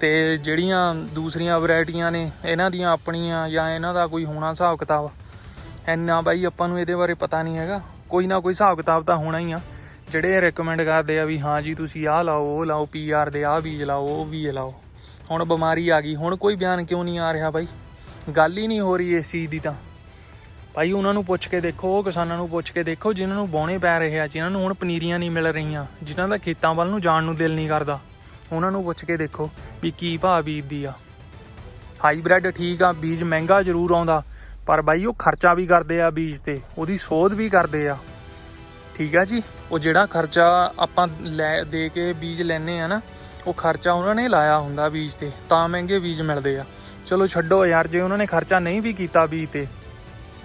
ਤੇ ਜਿਹੜੀਆਂ ਦੂਸਰੀਆਂ ਵੈਰਾਈਟੀਆਂ ਨੇ, ਇਹਨਾਂ ਦੀਆਂ ਆਪਣੀਆਂ ਜਾਂ ਇਹਨਾਂ ਦਾ ਕੋਈ ਹੋਣਾ ਹਿਸਾਬ ਕਿਤਾਬ? ਇੰਨਾ ਬਾਈ ਆਪਾਂ ਨੂੰ ਇਹਦੇ ਬਾਰੇ ਪਤਾ ਨਹੀਂ ਹੈਗਾ। ਕੋਈ ਨਾ ਕੋਈ ਹਿਸਾਬ ਕਿਤਾਬ ਤਾਂ ਹੋਣਾ ਹੀ ਆ। ਜਿਹੜੇ ਰეკਮੈਂਡ ਕਰਦੇ ਆ ਵੀ ਹਾਂ ਜੀ, ਤੁਸੀਂ ਆਹ ਲਾਓ, ਉਹ ਲਾਓ ਪੀਆਰ ਦੇ ਆਹ ਬੀਜ ਲਾਓ, ਉਹ ਬੀਜ ਲਾਓ। ਹੁਣ ਬਿਮਾਰੀ ਆ ਗਈ, ਹੁਣ ਕੋਈ ਬਿਆਨ ਕਿਉਂ ਨਹੀਂ ਆ ਰਿਹਾ ਬਾਈ? ਗੱਲ ਹੀ ਨਹੀਂ ਹੋ ਰਹੀ ਇਸ ਚੀਜ਼ ਦੀ ਤਾਂ। ਭਾਈ ਉਹਨਾਂ ਨੂੰ ਪੁੱਛ ਕੇ ਦੇਖੋ, ਉਹ ਕਿਸਾਨਾਂ ਨੂੰ ਪੁੱਛ ਕੇ ਦੇਖੋ, ਜਿਨ੍ਹਾਂ ਨੂੰ ਬੌਣੇ ਪੈ ਰਹੇ ਆ, ਜਿਨ੍ਹਾਂ ਨੂੰ ਹੁਣ ਪਨੀਰੀਆਂ ਨਹੀਂ ਮਿਲ ਰਹੀਆਂ, ਜਿਨ੍ਹਾਂ ਦਾ ਖੇਤਾਂ ਵੱਲ ਨੂੰ ਜਾਣ ਨੂੰ ਦਿਲ ਨਹੀਂ ਕਰਦਾ। ਉਹਨਾਂ ਨੂੰ ਪੁੱਛ ਕੇ ਦੇਖੋ ਵੀ ਕੀ ਭਾਅ ਬੀਜਦੀ ਆ। ਹਾਈਬ੍ਰਿਡ ਠੀਕ ਆ, ਬੀਜ ਮਹਿੰਗਾ ਜ਼ਰੂਰ ਆਉਂਦਾ, ਪਰ ਬਾਈ ਉਹ ਖਰਚਾ ਵੀ ਕਰਦੇ ਆ ਬੀਜ ਤੇ, ਉਹਦੀ ਸੋਧ ਵੀ ਕਰਦੇ ਆ। ਠੀਕ ਆ ਜੀ? ਉਹ ਜਿਹੜਾ ਖਰਚਾ ਆਪਾਂ ਲੈ ਦੇ ਕੇ ਬੀਜ ਲੈਨੇ ਆ ਨਾ, ਉਹ ਖਰਚਾ ਉਹਨਾਂ ਨੇ ਲਾਇਆ ਹੁੰਦਾ ਬੀਜ ਤੇ, ਤਾਂ ਮਹਿੰਗੇ ਬੀਜ ਮਿਲਦੇ ਆ। ਚਲੋ ਛੱਡੋ ਯਾਰ, ਜੇ ਉਹਨਾਂ ਨੇ ਖਰਚਾ ਨਹੀਂ ਵੀ ਕੀਤਾ ਬੀਜ ਤੇ।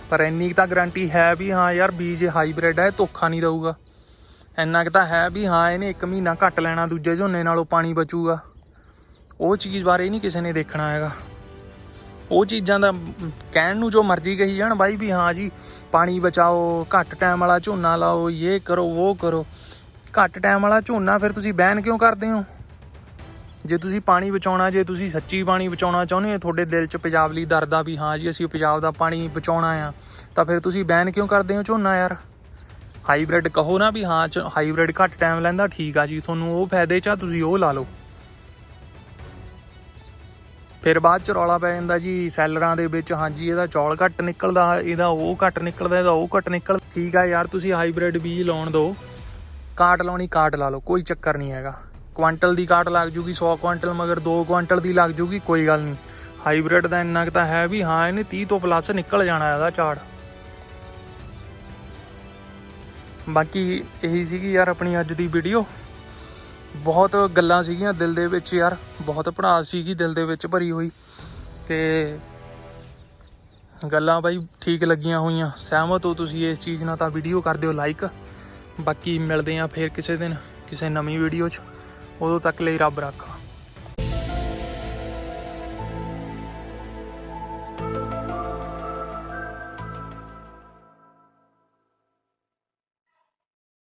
ਪਰ ਇੰਨੀ ਕੁ ਤਾਂ ਗਾਰੰਟੀ ਹੈ ਵੀ ਹਾਂ ਯਾਰ, ਬੀਜ ਹਾਈਬ੍ਰਿਡ ਹੈ ਇਹ ਧੋਖਾ ਨਹੀਂ ਦਊਗਾ। ਇੰਨਾ ਕੁ ਤਾਂ ਹੈ ਵੀ ਹਾਂ, ਇਹਨੇ ਇੱਕ ਮਹੀਨਾ ਘੱਟ ਲੈਣਾ, ਦੂਜੇ ਝੋਨੇ ਨਾਲੋਂ ਪਾਣੀ ਬਚੂਗਾ। ਉਹ ਚੀਜ਼ ਬਾਰੇ ਨਹੀਂ ਕਿਸੇ ਨੇ ਦੇਖਣਾ ਹੈਗਾ। ਉਹ ਚੀਜ਼ਾਂ ਦਾ ਕਹਿਣ ਨੂੰ ਜੋ ਮਰਜ਼ੀ ਕਹੀ ਜਾਣ ਬਾਈ ਵੀ ਹਾਂ ਜੀ, ਪਾਣੀ ਬਚਾਓ, ਘੱਟ ਟਾਈਮ ਵਾਲਾ ਝੋਨਾ ਲਾਓ, ਇਹ ਕਰੋ, ਉਹ ਕਰੋ। ਘੱਟ ਟਾਈਮ ਵਾਲਾ ਝੋਨਾ ਫਿਰ ਤੁਸੀਂ ਬੈਨ ਕਿਉਂ ਕਰਦੇ ਹੋ? ਜੇ ਤੁਸੀਂ ਪਾਣੀ ਬਚਾਉਣਾ, ਜੇ ਤੁਸੀਂ ਸੱਚੀ ਪਾਣੀ ਬਚਾਉਣਾ ਚਾਹੁੰਦੇ ਹੋ, ਤੁਹਾਡੇ ਦਿਲ 'ਚ ਪੰਜਾਬ ਲਈ ਦਰਦ ਆ ਵੀ ਹਾਂ ਜੀ, ਅਸੀਂ ਪੰਜਾਬ ਦਾ ਪਾਣੀ ਬਚਾਉਣਾ ਆ, ਤਾਂ ਫਿਰ ਤੁਸੀਂ ਬੈਨ ਕਿਉਂ ਕਰਦੇ ਹੋ ਝੋਨਾ ਯਾਰ? ਹਾਈਬ੍ਰਿਡ ਕਹੋ ਨਾ ਵੀ ਹਾਂ, ਚ ਹਾਈਬ੍ਰਿਡ ਘੱਟ ਟਾਈਮ ਲੈਂਦਾ, ਠੀਕ ਆ ਜੀ, ਤੁਹਾਨੂੰ ਉਹ ਫਾਇਦੇ ਚ ਆ, ਤੁਸੀਂ ਉਹ ਲਾ ਲਓ। ਫਿਰ ਬਾਅਦ ਚ ਰੌਲਾ ਪੈ ਜਾਂਦਾ ਜੀ, ਸੈਲਰਾਂ ਦੇ ਵਿੱਚ ਹਾਂਜੀ ਇਹਦਾ ਚੌਲ ਘੱਟ ਨਿਕਲਦਾ, ਇਹਦਾ ਉਹ ਘੱਟ ਨਿਕਲਦਾ, ਇਹਦਾ ਉਹ ਘੱਟ ਨਿਕਲ, ਠੀਕ ਆ ਯਾਰ, ਤੁਸੀਂ ਹਾਈਬ੍ਰਿਡ ਬੀਜ ਲਾਉਣ ਦਿਓ ਕਾਟ ਲਾਉਣੀ ਕਾਟ ਲਾ ਲਓ, ਕੋਈ ਚੱਕਰ ਨਹੀਂ ਹੈਗਾ। ਕੁਆਂਟਲ ਦੀ ਕਾਟ ਲੱਗ ਜੂਗੀ 100 ਕੁਆਂਟਲ ਮਗਰ 2 ਕੁਆਂਟਲ ਦੀ ਲੱਗ ਜੂਗੀ, ਕੋਈ ਗੱਲ ਨਹੀਂ। ਹਾਈਬ੍ਰਿਡ ਦਾ ਇੰਨਾ ਕੁ ਤਾਂ ਹੈ ਵੀ, ਹਾਂ, ਇਹਨੇ 30 ਤੋਂ ਪਲੱਸ ਨਿਕਲ ਜਾਣਾ ਇਹਦਾ ਝਾੜ। ਬਾਕੀ ਇਹੀ ਸੀਗੀ ਯਾਰ ਆਪਣੀ ਅੱਜ ਦੀ ਵੀਡੀਓ ਬਹੁਤ ਗੱਲਾਂ ਸੀਗੀਆਂ ਦਿਲ ਦੇ ਵਿੱਚ ਯਾਰ, ਬਹੁਤ ਭੜਾਸ ਸੀਗੀ ਦਿਲ ਦੇ ਵਿੱਚ ਭਰੀ ਹੋਈ। ਤੇ ਗੱਲਾਂ ਬਾਈ ਠੀਕ ਲੱਗੀਆਂ ਹੋਈਆਂ। ਸਹਿਮਤ ਹੋ ਤੁਸੀਂ ਇਸ ਚੀਜ਼ ਨਾਲ ਤਾਂ ਵੀਡੀਓ ਕਰ ਦਿਓ ਲਾਈਕ ਬਾਕੀ ਮਿਲਦੇ ਆ ਫੇਰ ਕਿਸੇ ਦਿਨ, ਕਿਸੇ ਨਵੀਂ ਵੀਡੀਓ 'ਚ। ਉਦੋਂ ਤੱਕ ਲਈ ਰੱਬ ਰੱਖਾ।